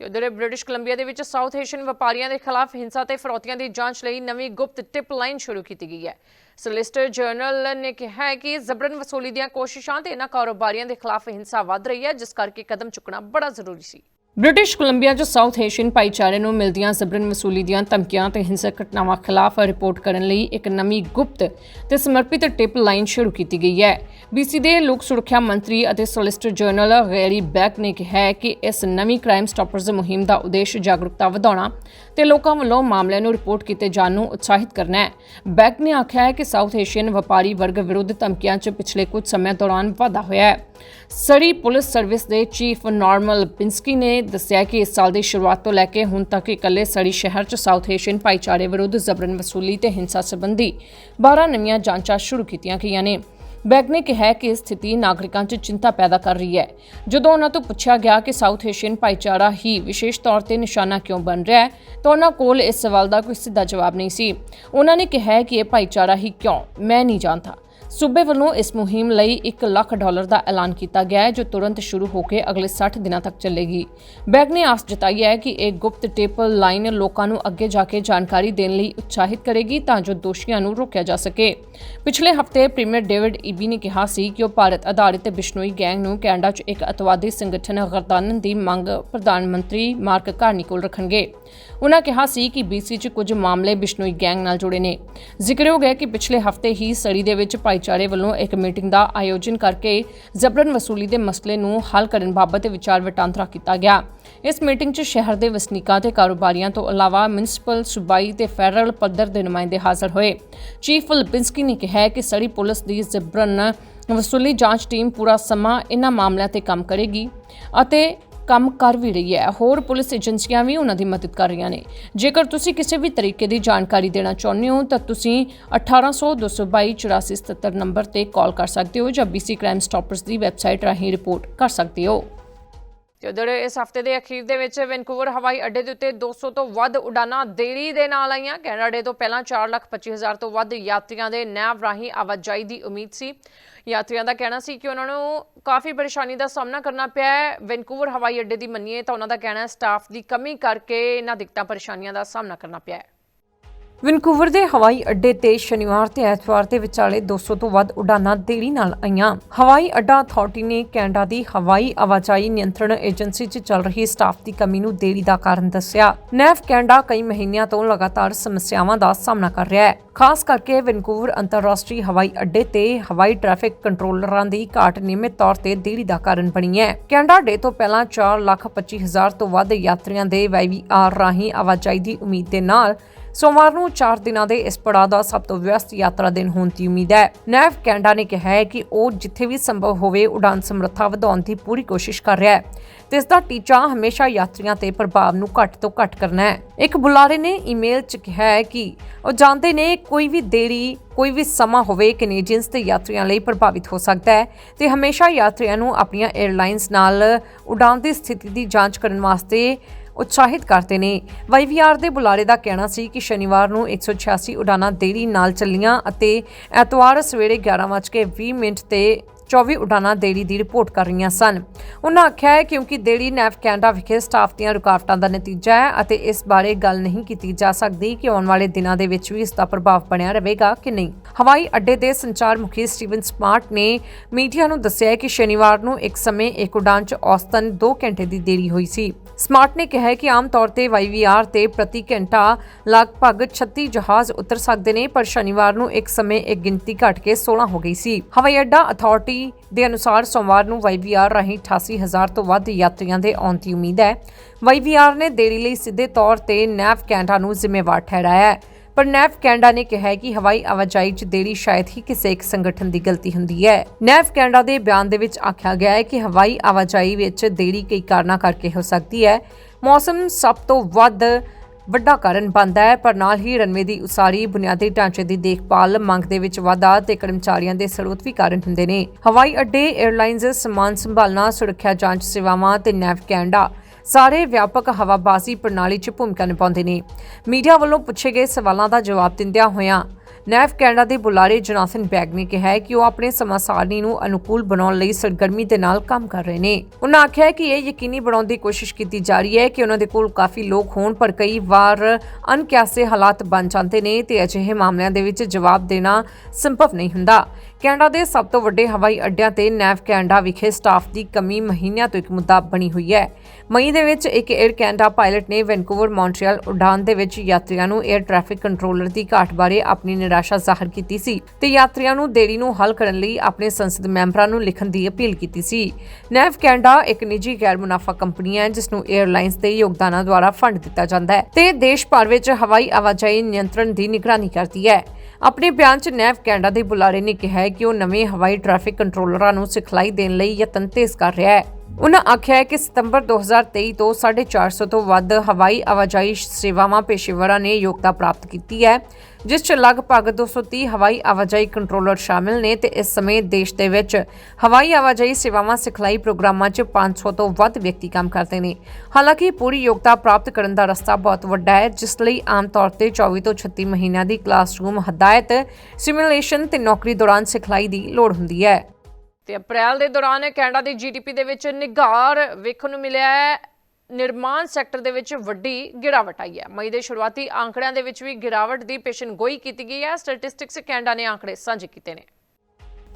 A: ਤੇ ਉਧਰ ਬ੍ਰਿਟਿਸ਼ ਕੋਲੰਬੀਆ ਦੇ ਵਿੱਚ ਸਾਊਥ ਏਸ਼ੀਅਨ ਵਪਾਰੀਆਂ ਦੇ ਖਿਲਾਫ ਹਿੰਸਾ ਤੇ ਫਰੋਤੀਆਂ ਦੀ ਜਾਂਚ ਲਈ ਨਵੀਂ ਗੁਪਤ ਟਿਪ ਲਾਈਨ ਸ਼ੁਰੂ ਕੀਤੀ ਗਈ ਹੈ। ਸੋਲਿਸਟਰ ਜਨਰਲ ਨੇ ਕਿਹਾ ਹੈ ਕਿ ਜ਼ਬਰਨ ਵਸੂਲੀ ਦੀਆਂ ਕੋਸ਼ਿਸ਼ਾਂ ਤੇ ਇਹਨਾਂ ਕਾਰੋਬਾਰੀਆਂ ਦੇ ਖਿਲਾਫ ਹਿੰਸਾ ਵੱਧ ਰਹੀ ਹੈ, ਜਿਸ ਕਰਕੇ ਕਦਮ ਚੁੱਕਣਾ ਬੜਾ ਜ਼ਰੂਰੀ ਸੀ। ਬ੍ਰਿਟਿਸ਼ ਕੋਲੰਬੀਆ 'ਚ ਸਾਊਥ ਏਸ਼ੀਅਨ ਭਾਈਚਾਰੇ ਨੂੰ ਮਿਲਦੀਆਂ ਜ਼ਬਰਨ ਵਸੂਲੀ ਦੀਆਂ ਧਮਕੀਆਂ ਤੇ ਹਿੰਸਕ ਘਟਨਾਵਾਂ ਖਿਲਾਫ ਰਿਪੋਰਟ ਕਰਨ ਲਈ ਇੱਕ ਨਵੀਂ ਗੁਪਤ ਤੇ ਸਮਰਪਿਤ ਟਿਪ ਲਾਈਨ ਸ਼ੁਰੂ ਕੀਤੀ ਗਈ ਹੈ। ਬੀਸੀ ਦੇ ਲੋਕ ਸੁਰੱਖਿਆ ਮੰਤਰੀ ਅਤੇ ਸੋਲਿਸਟਰ ਜਨਰਲ ਗੈਰੀ ਬੈਕ ਨੇ ਕਿਹਾ ਹੈ ਕਿ ਇਸ ਨਵੀਂ ਕ੍ਰਾਈਮ ਸਟਾਪਰਜ਼ ਮੁਹਿੰਮ ਦਾ ਉਦੇਸ਼ ਜਾਗਰੂਕਤਾ ਵਧਾਉਣਾ ਤੇ ਲੋਕਾਂ ਵੱਲੋਂ ਮਾਮਲਿਆਂ ਨੂੰ ਰਿਪੋਰਟ ਕੀਤੇ ਜਾਣ ਨੂੰ ਉਤਸ਼ਾਹਿਤ ਕਰਨਾ ਹੈ। ਬੈਕ ਨੇ ਆਖਿਆ ਹੈ ਕਿ ਸਾਊਥ ਏਸ਼ੀਅਨ ਵਪਾਰੀ ਵਰਗ ਵਿਰੁੱਧ ਧਮਕੀਆਂ 'ਚ ਪਿਛਲੇ ਕੁਝ ਸਮੇਂ ਦੌਰਾਨ ਵਾਧਾ ਹੋਇਆ ਹੈ। ਸਰੀ ਪੁਲਿਸ ਸਰਵਿਸ ਦੇ ਚੀਫ ਨਾਰਮਲ ਪਿੰਸਕੀ ਨੇ ਦੱਸਿਆ ਕਿ ਇਸ ਸਾਲ ਦੀ ਸ਼ੁਰੂਆਤ ਤੋਂ ਲੈ ਕੇ ਹੁਣ ਤੱਕ ਇਕੱਲੇ ਸਰੀ ਸ਼ਹਿਰ 'ਚ ਸਾਊਥ ਏਸ਼ੀਅਨ ਭਾਈਚਾਰੇ ਵਿਰੁੱਧ ਜ਼ਬਰਨ ਵਸੂਲੀ ਤੇ ਹਿੰਸਾ ਸੰਬੰਧੀ 12 ਨਵੀਆਂ ਜਾਂਚਾਂ ਸ਼ੁਰੂ ਕੀਤੀਆਂ ਗਈਆਂ ਨੇ। ਬੈਗ ਨੇ ਕਿਹਾ ਕਿ ਇਹ ਸਥਿਤੀ ਨਾਗਰਿਕਾਂ 'ਚ ਚਿੰਤਾ ਪੈਦਾ ਕਰ ਰਹੀ ਹੈ। ਜਦੋਂ ਉਹਨਾਂ ਤੋਂ ਪੁੱਛਿਆ ਗਿਆ ਕਿ ਸਾਊਥ ਏਸ਼ੀਅਨ ਭਾਈਚਾਰਾ ਹੀ ਵਿਸ਼ੇਸ਼ ਤੌਰ ਤੇ ਨਿਸ਼ਾਨਾ ਕਿਉਂ ਬਣ ਰਿਹਾ ਹੈ, ਤਾਂ ਉਹਨਾਂ ਕੋਲ ਇਸ ਸਵਾਲ ਦਾ ਕੋਈ ਸਿੱਧਾ ਜਵਾਬ ਨਹੀਂ ਸੀ। ਉਹਨਾਂ ਨੇ ਕਿਹਾ ਕਿ ਇਹ ਭਾਈਚਾਰਾ ਹੀ ਕਿਉਂ, ਮੈਂ ਨਹੀਂ ਜਾਣਦਾ। ਸੂਬੇ ਵੱਲੋਂ ਇਸ ਮੁਹਿੰਮ ਲਈ 1 ਲੱਖ ਡਾਲਰ ਦਾ ਐਲਾਨ ਕੀਤਾ ਗਿਆ ਹੈ, ਜੋ ਤੁਰੰਤ ਸ਼ੁਰੂ ਹੋ ਕੇ ਅਗਲੇ 60 ਦਿਨਾਂ ਤੱਕ ਚੱਲੇਗੀ। ਬੈਗ ਨੇ ਆਸ ਜਤਾਈ ਹੈ ਕਿ ਇਹ ਗੁਪਤ ਟੇਪ ਲਾਈਨ ਲੋਕਾਂ ਨੂੰ ਅੱਗੇ ਜਾ ਕੇ ਜਾਣਕਾਰੀ ਦੇਣ ਲਈ ਉਤਸ਼ਾਹਿਤ ਕਰੇਗੀ ਤਾਂ ਜੋ ਦੋਸ਼ੀਆਂ ਨੂੰ ਰੋਕਿਆ ਜਾ ਸਕੇ। ਪਿਛਲੇ ਹਫ਼ਤੇ ਪ੍ਰੀਮੀਅਰ ਡੇਵਿਡ ਈਬੀ ਨੇ ਕਿਹਾ ਸੀ ਕਿ ਉਹ ਭਾਰਤ ਆਧਾਰਿਤ ਬਿਸ਼ਨੋਈ ਗੈਂਗ ਨੂੰ ਕੈਨੇਡਾ 'ਚ ਇੱਕ ਅਤਵਾਦੀ ਸੰਗਠਨ ਗਰਦਾਨਨ ਦੀ ਮੰਗ ਪ੍ਰਧਾਨ ਮੰਤਰੀ ਮਾਰਕ ਕਾਰਨੀ ਕੋਲ ਰੱਖਣਗੇ। ਉਹਨਾਂ ਕਿਹਾ ਸੀ ਕਿ ਬੀਸੀ 'ਚ ਕੁਝ ਮਾਮਲੇ ਬਿਸ਼ਨੋਈ ਗੈਂਗ ਨਾਲ ਜੁੜੇ ਨੇ। ਜ਼ਿਕਰਯੋਗ ਹੈ ਕਿ ਪਿਛਲੇ ਹਫ਼ਤੇ ਹੀ ਸੜੀ ਦੇ ਵਿੱਚ ਭਾਈਚਾਰੇ ਵੱਲੋਂ ਇੱਕ ਮੀਟਿੰਗ ਦਾ ਆਯੋਜਨ ਕਰਕੇ ਜ਼ਬਰਨ ਵਸੂਲੀ ਦੇ ਮਸਲੇ ਨੂੰ ਹੱਲ ਕਰਨ ਬਾਬਤ ਵਿਚਾਰ ਵਟਾਂਦਰਾ ਕੀਤਾ ਗਿਆ। ਇਸ ਮੀਟਿੰਗ 'ਚ ਸ਼ਹਿਰ ਦੇ ਵਸਨੀਕਾਂ ਤੇ ਕਾਰੋਬਾਰੀਆਂ ਤੋਂ ਇਲਾਵਾ ਮਿਊਨਿਸਪਲ, ਸੂਬਾਈ ਤੇ ਫੈਡਰਲ ਪੱਧਰ ਦੇ ਨੁਮਾਇੰਦੇ ਹਾਜ਼ਰ ਹੋਏ। ਚੀਫ ਲਿਪਿੰਸਕੀ ਨੇ ਕਿਹਾ ਕਿ ਸੜੀ ਪੁਲਿਸ ਦੀ ਜ਼ਬਰਨ ਵਸੂਲੀ ਜਾਂਚ ਟੀਮ ਪੂਰਾ ਸਮਾਂ ਇਹਨਾਂ ਮਾਮਲਿਆਂ ਤੇ ਕੰਮ ਕਰੇਗੀ ਅਤੇ ਕੰਮ ਕਰ ਵੀ ਰਹੀ ਹੈ। ਹੋਰ ਪੁਲਿਸ ਏਜੰਸੀਆਂ ਵੀ ਉਹਨਾਂ ਦੀ ਮਦਦ ਕਰ ਰਹੀਆਂ ਨੇ। ਜੇਕਰ ਤੁਸੀਂ ਕਿਸੇ ਵੀ ਤਰੀਕੇ ਦੀ ਜਾਣਕਾਰੀ ਦੇਣਾ ਚਾਹੁੰਦੇ ਹੋ, ਤਾਂ ਤੁਸੀਂ 1800 222 8477 ਨੰਬਰ ਤੇ ਕਾਲ ਕਰ ਸਕਦੇ ਹੋ ਜਾਂ BC ਕ੍ਰਾਈਮ ਸਟਾਪਰਸ ਦੀ ਵੈਬਸਾਈਟ ਰਾਹੀਂ ਰਿਪੋਰਟ ਕਰ ਸਕਦੇ ਹੋ ਤੇ ਉਧਰ ਇਸ ਹਫ਼ਤੇ ਦੇ ਅਖੀਰ ਦੇ ਵਿੱਚ ਵੈਨਕੂਵਰ ਹਵਾਈ ਅੱਡੇ ਦੇ ਉੱਤੇ 200 ਤੋਂ ਵੱਧ ਉਡਾਨਾਂ ਦੇਰੀ ਦੇ ਨਾਲ ਆਈਆਂ। ਕੈਨੇਡਾ ਡੇ ਤੋਂ ਪਹਿਲਾਂ 4,25,000 ਤੋਂ ਵੱਧ ਯਾਤਰੀਆਂ ਦੇ ਨੈਵ ਰਾਹੀਂ ਆਵਾਜਾਈ ਦੀ ਉਮੀਦ ਸੀ। ਯਾਤਰੀਆਂ ਦਾ ਕਹਿਣਾ ਸੀ ਕਿ ਉਹਨਾਂ ਨੂੰ ਕਾਫੀ ਪਰੇਸ਼ਾਨੀ ਦਾ ਸਾਹਮਣਾ ਕਰਨਾ ਪਿਆ ਹੈ। ਵੈਨਕੂਵਰ ਹਵਾਈ ਅੱਡੇ ਦੀ ਮੰਨੀਏ ਤਾਂ ਉਹਨਾਂ ਦਾ ਕਹਿਣਾ ਹੈ ਸਟਾਫ ਦੀ ਕਮੀ ਕਰਕੇ ਇਹਨਾਂ ਦਿੱਕਤਾਂ ਪਰੇਸ਼ਾਨੀਆਂ ਦਾ ਸਾਹਮਣਾ ਕਰਨਾ ਪਿਆ ਹੈ। ਵੈਨਕੂਵਰ ਦੇ ਹਵਾਈ ਅੱਡੇ ਤੇ ਸ਼ਨੀਵਾਰ ਤੇ ਐਤਵਾਰ ਦੇ ਵਿਚਾਲੇ 200 ਤੋਂ ਵੱਧ ਉਡਾਨਾਂ ਦੇਰੀ ਨਾਲ ਆਈਆਂ। ਹਵਾਈ ਅੱਡਾ ਅਥਾਰਟੀ ਨੇ ਕੈਨੇਡਾ ਦੀ ਹਵਾਈ ਆਵਾਜਾਈ ਨਿਯੰਤਰਣ ਏਜੰਸੀ 'ਚ ਚੱਲ ਰਹੀ ਸਟਾਫ ਦੀ ਕਮੀ ਨੂੰ ਦੇਰੀ ਦਾ ਕਾਰਨ ਦੱਸਿਆ। ਨੈਫ ਕੈਨੇਡਾ ਕਈ ਮਹੀਨਿਆਂ ਤੋਂ ਲਗਾਤਾਰ ਸਮੱਸਿਆਵਾਂ ਦਾ ਸਾਹਮਣਾ ਕਰ ਰਿਹਾ ਹੈ। ਖਾਸ ਕਰਕੇ ਵੈਨਕੂਵਰ ਅੰਤਰਰਾਸ਼ਟਰੀ ਹਵਾਈ ਅੱਡੇ ਤੇ ਹਵਾਈ ਟ੍ਰੈਫਿਕ ਕੰਟਰੋਲਰਾਂ ਦੀ ਘਾਟ ਨਿਯਮਿਤ ਤੌਰ ਤੇ ਦੇਰੀ ਦਾ ਕਾਰਨ ਬਣੀ ਹੈ। ਕੈਨੇਡਾ ਡੇ ਤੋਂ ਪਹਿਲਾਂ 4,25,000 ਤੋਂ ਵੱਧ ਯਾਤਰੀਆਂ ਦੇ ਵਾਈਵੀਆਰ ਰਾਹੀਂ ਆਵਾਜਾਈ ਦੀ ਉਮੀਦ ਦੇ ਨਾਲ ਸੋਮਵਾਰ ਨੂੰ 4 ਦਿਨਾਂ ਦੇ ਇਸ ਪੜਾਅ ਦਾ ਸਭ ਤੋਂ ਵਿਅਸਤ ਯਾਤਰਾ ਦਿਨ ਹੋਣ ਦੀ ਉਮੀਦ ਹੈ। ਨੈਵ ਕੈਨੇਡਾ ਨੇ ਕਿਹਾ ਹੈ ਕਿ ਉਹ ਜਿੱਥੇ ਵੀ ਸੰਭਵ ਹੋਵੇ ਉਡਾਨ ਸਮਰੱਥਾ ਵਧਾਉਣ ਦੀ ਪੂਰੀ ਕੋਸ਼ਿਸ਼ ਕਰ ਰਿਹਾ ਹੈ। ਤੇ ਇਸ ਦਾ ਟੀਚਾ ਹਮੇਸ਼ਾ ਯਾਤਰੀਆਂ ਤੇ ਪ੍ਰਭਾਵ ਨੂੰ ਘੱਟ ਤੋਂ ਘੱਟ ਕਰਨਾ ਹੈ। ਇੱਕ ਬੁਲਾਰੇ ਨੇ ਈਮੇਲ 'ਚ ਕਿਹਾ ਹੈ ਕਿ ਉਹ ਜਾਣਦੇ ਨੇ ਕੋਈ ਵੀ ਦੇਰੀ, ਕੋਈ ਵੀ ਸਮਾਂ ਹੋਵੇ ਕੈਨੇਡੀਅਨਸ ਤੇ ਯਾਤਰੀਆਂ ਲਈ ਪ੍ਰਭਾਵਿਤ ਹੋ ਸਕਦਾ ਹੈ ਤੇ ਹਮੇਸ਼ਾ ਯਾਤਰੀਆਂ ਨੂੰ ਆਪਣੀਆਂ 에ਅਰਲਾਈਨਸ ਨਾਲ ਉਡਾਨ ਦੀ ਸਥਿਤੀ ਦੀ ਜਾਂਚ ਕਰਨ ਵਾਸਤੇ ਉਤਸ਼ਾਹਿਤ ਕਰਦੇ ਨੇ। ਵਾਈਵੀਆਰ ਦੇ ਬੁਲਾਰੇ ਦਾ ਕਹਿਣਾ ਸੀ ਕਿ ਸ਼ਨੀਵਾਰ ਨੂੰ 186 ਉਡਾਨਾਂ ਦੇਰੀ ਨਾਲ ਚੱਲੀਆਂ ਅਤੇ ਐਤਵਾਰ ਸਵੇਰੇ 11:20 ਮਿੰਟ ਤੇ 24 ਉਡਾਨਾਂ ਦੇਰੀ ਦੀ ਰਿਪੋਰਟ ਕਰ ਰਹੀਆਂ ਸਨ। ਉਹਨਾਂ ਆਖਿਆ ਹੈ ਕਿਉਂਕਿ ਦੇਰੀ ਨੈਫ ਕੈਨੇਡਾ ਵਿਖੇ ਸਟਾਫ ਦੀਆਂ ਰੁਕਾਵਟਾਂ ਦਾ ਨਤੀਜਾ ਹੈ ਅਤੇ ਇਸ ਬਾਰੇ ਗੱਲ ਨਹੀਂ ਕੀਤੀ ਜਾ ਸਕਦੀ ਕਿ ਆਉਣ ਵਾਲੇ ਦਿਨਾਂ ਦੇ ਵਿੱਚ ਵੀ ਇਸ ਦਾ ਪ੍ਰਭਾਵ ਬਣਿਆ ਰਹੇਗਾ ਕਿ ਨਹੀਂ। ਹਵਾਈ ਅੱਡੇ ਦੇ ਸੰਚਾਰ ਮੁਖੀ ਸਟੀਵਨ ਸਮਾਰਟ ਨੇ ਮੀਡੀਆ ਨੂੰ ਦੱਸਿਆ ਕਿ ਸ਼ਨੀਵਾਰ ਨੂੰ ਇੱਕ ਸਮੇਂ ਇੱਕ ਉਡਾਨ 'ਚ ਔਸਤਨ 2 ਘੰਟੇ ਦੀ ਦੇਰੀ ਹੋਈ ਸੀ। ਸਮਾਰਟ ਨੇ ਕਿਹਾ ਕਿ ਆਮ ਤੌਰ ਤੇ ਵਾਈਵੀਆਰ ਤੇ ਪ੍ਰਤੀ ਘੰਟਾ ਲਗਭਗ 36 ਜਹਾਜ਼ ਉਤਰ ਸਕਦੇ ਨੇ, ਪਰ ਸ਼ਨੀਵਾਰ ਨੂੰ ਇੱਕ ਸਮੇਂ ਇੱਕ ਗਿਣਤੀ ਘਟ ਕੇ 16 ਹੋ ਗਈ ਸੀ। ਹਵਾਈ ਅੱਡਾ ਅਥਾਰਟੀ ਦੇ ਅਨੁਸਾਰ ਸੋਮਵਾਰ ਨੂੰ ਵਾਈਵੀਆਰ ਰਾਹੀਂ 88000 ਤੋਂ ਵੱਧ ਯਾਤਰੀਆਂ ਦੇ ਆਉਣ ਦੀ ਉਮੀਦ ਹੈ। ਵਾਈਵੀਆਰ ਨੇ ਦੇਰੀ ਲਈ ਸਿੱਧੇ ਤੌਰ ਤੇ ਨੈਵ ਕੈਨੇਡਾ ਨੂੰ ਜ਼ਿੰਮੇਵਾਰ ਠਹਿਰਾਇਆ ਹੈ। ਪਰ ਨੈਵ ਕੈਨੇਡਾ ਨੇ ਕਿਹਾ ਕਿ ਹਵਾਈ ਆਵਾਜਾਈ 'ਚ ਦੇਰੀ ਸ਼ਾਇਦ ਹੀ ਕਿਸੇ ਇੱਕ ਸੰਗਠਨ ਦੀ ਗਲਤੀ ਹੁੰਦੀ ਹੈ। ਨੈਵ ਕੈਨੇਡਾ ਦੇ ਬਿਆਨ ਦੇ ਵਿੱਚ ਆਖਿਆ ਗਿਆ ਹੈ ਕਿ ਹਵਾਈ ਆਵਾਜਾਈ ਵਿੱਚ ਦੇਰੀ ਕਈ ਕਾਰਨਾਂ ਕਰਕੇ ਹੋ ਸਕਦੀ ਹੈ। ਮੌਸਮ ਸਭ ਤੋਂ ਵੱਧ ਵੱਡਾ ਕਾਰਨ ਬਣਦਾ ਹੈ, ਪਰ ਨਾਲ ਹੀ ਰਨਵੇ ਦੀ ਉਸਾਰੀ, ਬੁਨਿਆਦੀ ਢਾਂਚੇ ਦੀ ਦੇਖਭਾਲ, ਮੰਗ ਦੇ ਵਿੱਚ ਵਾਧਾ ਤੇ ਕਰਮਚਾਰੀਆਂ ਦੇ ਸਰੋਤ ਵੀ ਕਾਰਨ ਹੁੰਦੇ ਨੇ। ਹਵਾਈ ਅੱਡੇ 에ਅਰਲਾਈਨਸ ਸਮਾਨ ਸੰਭਾਲਣਾ, ਸੁਰੱਖਿਆ ਜਾਂਚ ਸੇਵਾਵਾਂ ਤੇ ਨੈਵ ਕੈਨੇਡਾ ਸਾਰੇ ਵਿਆਪਕ ਹਵਾਬਾਜ਼ੀ ਪ੍ਰਣਾਲੀ 'ਚ ਭੂਮਿਕਾ ਨਿਭਾਉਂਦੇ ਨੇ। ਮੀਡੀਆ ਵੱਲੋਂ ਪੁੱਛੇ ਗਏ ਸਵਾਲਾਂ ਦਾ ਜਵਾਬ ਦਿੰਦਿਆਂ ਹੋਇਆਂ ਨੈਵ ਕੈਨੇਡਾ ਦੇ ਬੁਲਾਰੇ ਜੋਨਾਥਨ ਬੈਗ ਨੇ ਕਿਹਾ ਹੈ ਕਿ ਉਹ ਆਪਣੇ ਸਮਾਂ ਨੂੰ ਅਨੁਕੂਲ ਬਣਾਉਣ ਲਈ ਸਰਗਰਮੀ ਦੇ ਨਾਲ ਕੰਮ ਕਰ ਰਹੇ ਨੇ। ਉਹਨਾਂ ਆਖਿਆ ਹੈ ਕਿ ਇਹ ਯਕੀਨੀ ਬਣਾਉਣ ਦੀ ਕੋਸ਼ਿਸ਼ ਕੀਤੀ ਜਾ ਰਹੀ ਹੈ ਕਿ ਉਹਨਾਂ ਦੇ ਕੋਲ ਕਾਫੀ ਲੋਕ ਹੋਣ, ਪਰ ਕਈ ਵਾਰ ਅਨਕਿਆਸੇ ਹਾਲਾਤ ਬਣ ਜਾਂਦੇ ਨੇ ਤੇ ਅਜਿਹੇ ਮਾਮਲਿਆਂ ਦੇ ਵਿੱਚ ਜਵਾਬ ਦੇਣਾ ਸੰਭਵ ਨਹੀਂ ਹੁੰਦਾ। ਕੈਨੇਡਾ ਦੇ ਸਭ ਤੋਂ ਵੱਡੇ ਹਵਾਈ ਅੱਡਿਆਂ ਤੇ ਨੈਵ ਕੈਨੇਡਾ ਵਿਖੇ ਸਟਾਫ ਦੀ ਕਮੀ ਮਹੀਨਿਆਂ ਤੋਂ ਇੱਕ ਮੁੱਦਾ ਬਣੀ ਹੋਈ ਹੈ। ਮਈ ਦੇ ਵਿੱਚ ਇੱਕ 에ਅਰ ਕੈਨੇਡਾ ਪਾਇਲਟ ਨੇ ਵੈਂਕੂਵਰ ਮੌਂਟਰੀਅਲ ਉਡਾਨ ਦੇ ਵਿੱਚ ਯਾਤਰੀਆਂ ਨੂੰ 에ਅਰ ਟ੍ਰੈਫਿਕ ਕੰਟਰੋਲਰ ਦੀ ਘਾਟ ਬਾਰੇ ਆਪਣੀ ਨਿਰਾਸ਼ਾ ਜ਼ਾਹਰ ਕੀਤੀ ਸੀ ਤੇ ਯਾਤਰੀਆਂ ਨੂੰ ਦੇਰੀ ਨੂੰ ਹੱਲ ਕਰਨ ਲਈ ਆਪਣੇ ਸੰਸਦ ਮੈਂਬਰਾਂ ਨੂੰ ਲਿਖਣ ਦੀ ਅਪੀਲ ਕੀਤੀ ਸੀ। ਨੈਵ ਕੈਨੇਡਾ ਇੱਕ ਨਿੱਜੀ ਗੈਰ ਮੁਨਾਫਾ ਕੰਪਨੀ ਹੈ, ਜਿਸ ਨੂੰ 에ਅਰਲਾਈਨਸ ਦੇ ਯੋਗਦਾਨਾਂ ਦੁਆਰਾ ਫੰਡ ਦਿੱਤਾ ਜਾਂਦਾ ਹੈ ਤੇ ਦੇਸ਼ ਭਰ ਵਿੱਚ ਹਵਾਈ ਆਵਾਜਾਈ ਨਿਯੰਤਰਣ ਦੀ ਨਿਗਰਾਨੀ ਕਰਦੀ ਹੈ। ਆਪਣੇ ਬਿਆਨ 'ਚ ਨੈਵ ਕੈਨੇਡਾ ਦੇ ਬੁਲਾਰੇ ਨੇ ਕਿਹਾ ਕਿ ਉਹ ਨਵੇਂ ਹਵਾਈ ਟ੍ਰੈਫਿਕ ਕੰਟਰੋਲਰਾਂ ਨੂੰ ਸਿਖਲਾਈ ਦੇਣ ਲਈ ਯਤਨ ਤੇਜ਼ ਕਰ ਰਿਹਾ ਹੈ। ਉਨ੍ਹਾਂ ਆਖਿਆ ਹੈ ਕਿ ਸਤੰਬਰ 2023 ਤੋਂ 450 ਤੋਂ ਵੱਧ ਹਵਾਈ ਆਵਾਜਾਈ ਸੇਵਾਵਾਂ ਪੇਸ਼ੇਵਰਾਂ ਨੇ ਯੋਗਤਾ ਪ੍ਰਾਪਤ ਕੀਤੀ ਹੈ, ਜਿਸ 'ਚ ਲਗਭਗ 230 ਹਵਾਈ ਆਵਾਜਾਈ ਕੰਟਰੋਲਰ ਸ਼ਾਮਿਲ ਨੇ ਤੇ ਇਸ ਸਮੇਂ ਦੇਸ਼ ਦੇ ਵਿੱਚ ਹਵਾਈ ਆਵਾਜਾਈ ਸੇਵਾਵਾਂ ਸਿਖਲਾਈ ਪ੍ਰੋਗਰਾਮਾਂ 'ਚ 500 ਤੋਂ ਵੱਧ ਵਿਅਕਤੀ ਕੰਮ ਕਰਦੇ ਨੇ। ਹਾਲਾਂਕਿ ਪੂਰੀ ਯੋਗਤਾ ਪ੍ਰਾਪਤ ਕਰਨ ਦਾ ਰਸਤਾ ਬਹੁਤ ਵੱਡਾ ਹੈ, ਜਿਸ ਲਈ ਆਮ ਤੌਰ ਤੇ 24 ਤੋਂ 36 ਮਹੀਨਿਆਂ ਦੀ ਕਲਾਸਰੂਮ ਹਦਾਇਤ ਸਿਮੂਲੇਸ਼ਨ ਤੇ ਨੌਕਰੀ ਦੌਰਾਨ ਸਿਖਲਾਈ ਦੀ ਲੋੜ ਹੁੰਦੀ ਹੈ। ਤੇ ਅਪ੍ਰੈਲ ਦੇ ਦੌਰਾਨ ਕੈਨੇਡਾ ਦੀ ਜੀਡੀਪੀ ਦੇ ਵਿੱਚ ਨਿਗਾਰ ਵੇਖਣ ਨੂੰ ਮਿਲਿਆ ਹੈ। ਨਿਰਮਾਣ ਸੈਕਟਰ ਦੇ ਵਿੱਚ ਵੱਡੀ ਗਿਰਾਵਟ ਆਈ ਹੈ। ਮਈ ਦੇ ਸ਼ੁਰੂਆਤੀ ਆંકੜਿਆਂ ਦੇ ਵਿੱਚ ਵੀ ਗਿਰਾਵਟ ਦੀ ਪੇਸ਼ਨਗੋਈ ਕੀਤੀ ਗਈ ਹੈ। ਸਟੈਟਿਸਟਿਕਸ ਕੈਨੇਡਾ ਨੇ ਆંકੜੇ ਸਾਂਝੇ ਕੀਤੇ ਨੇ।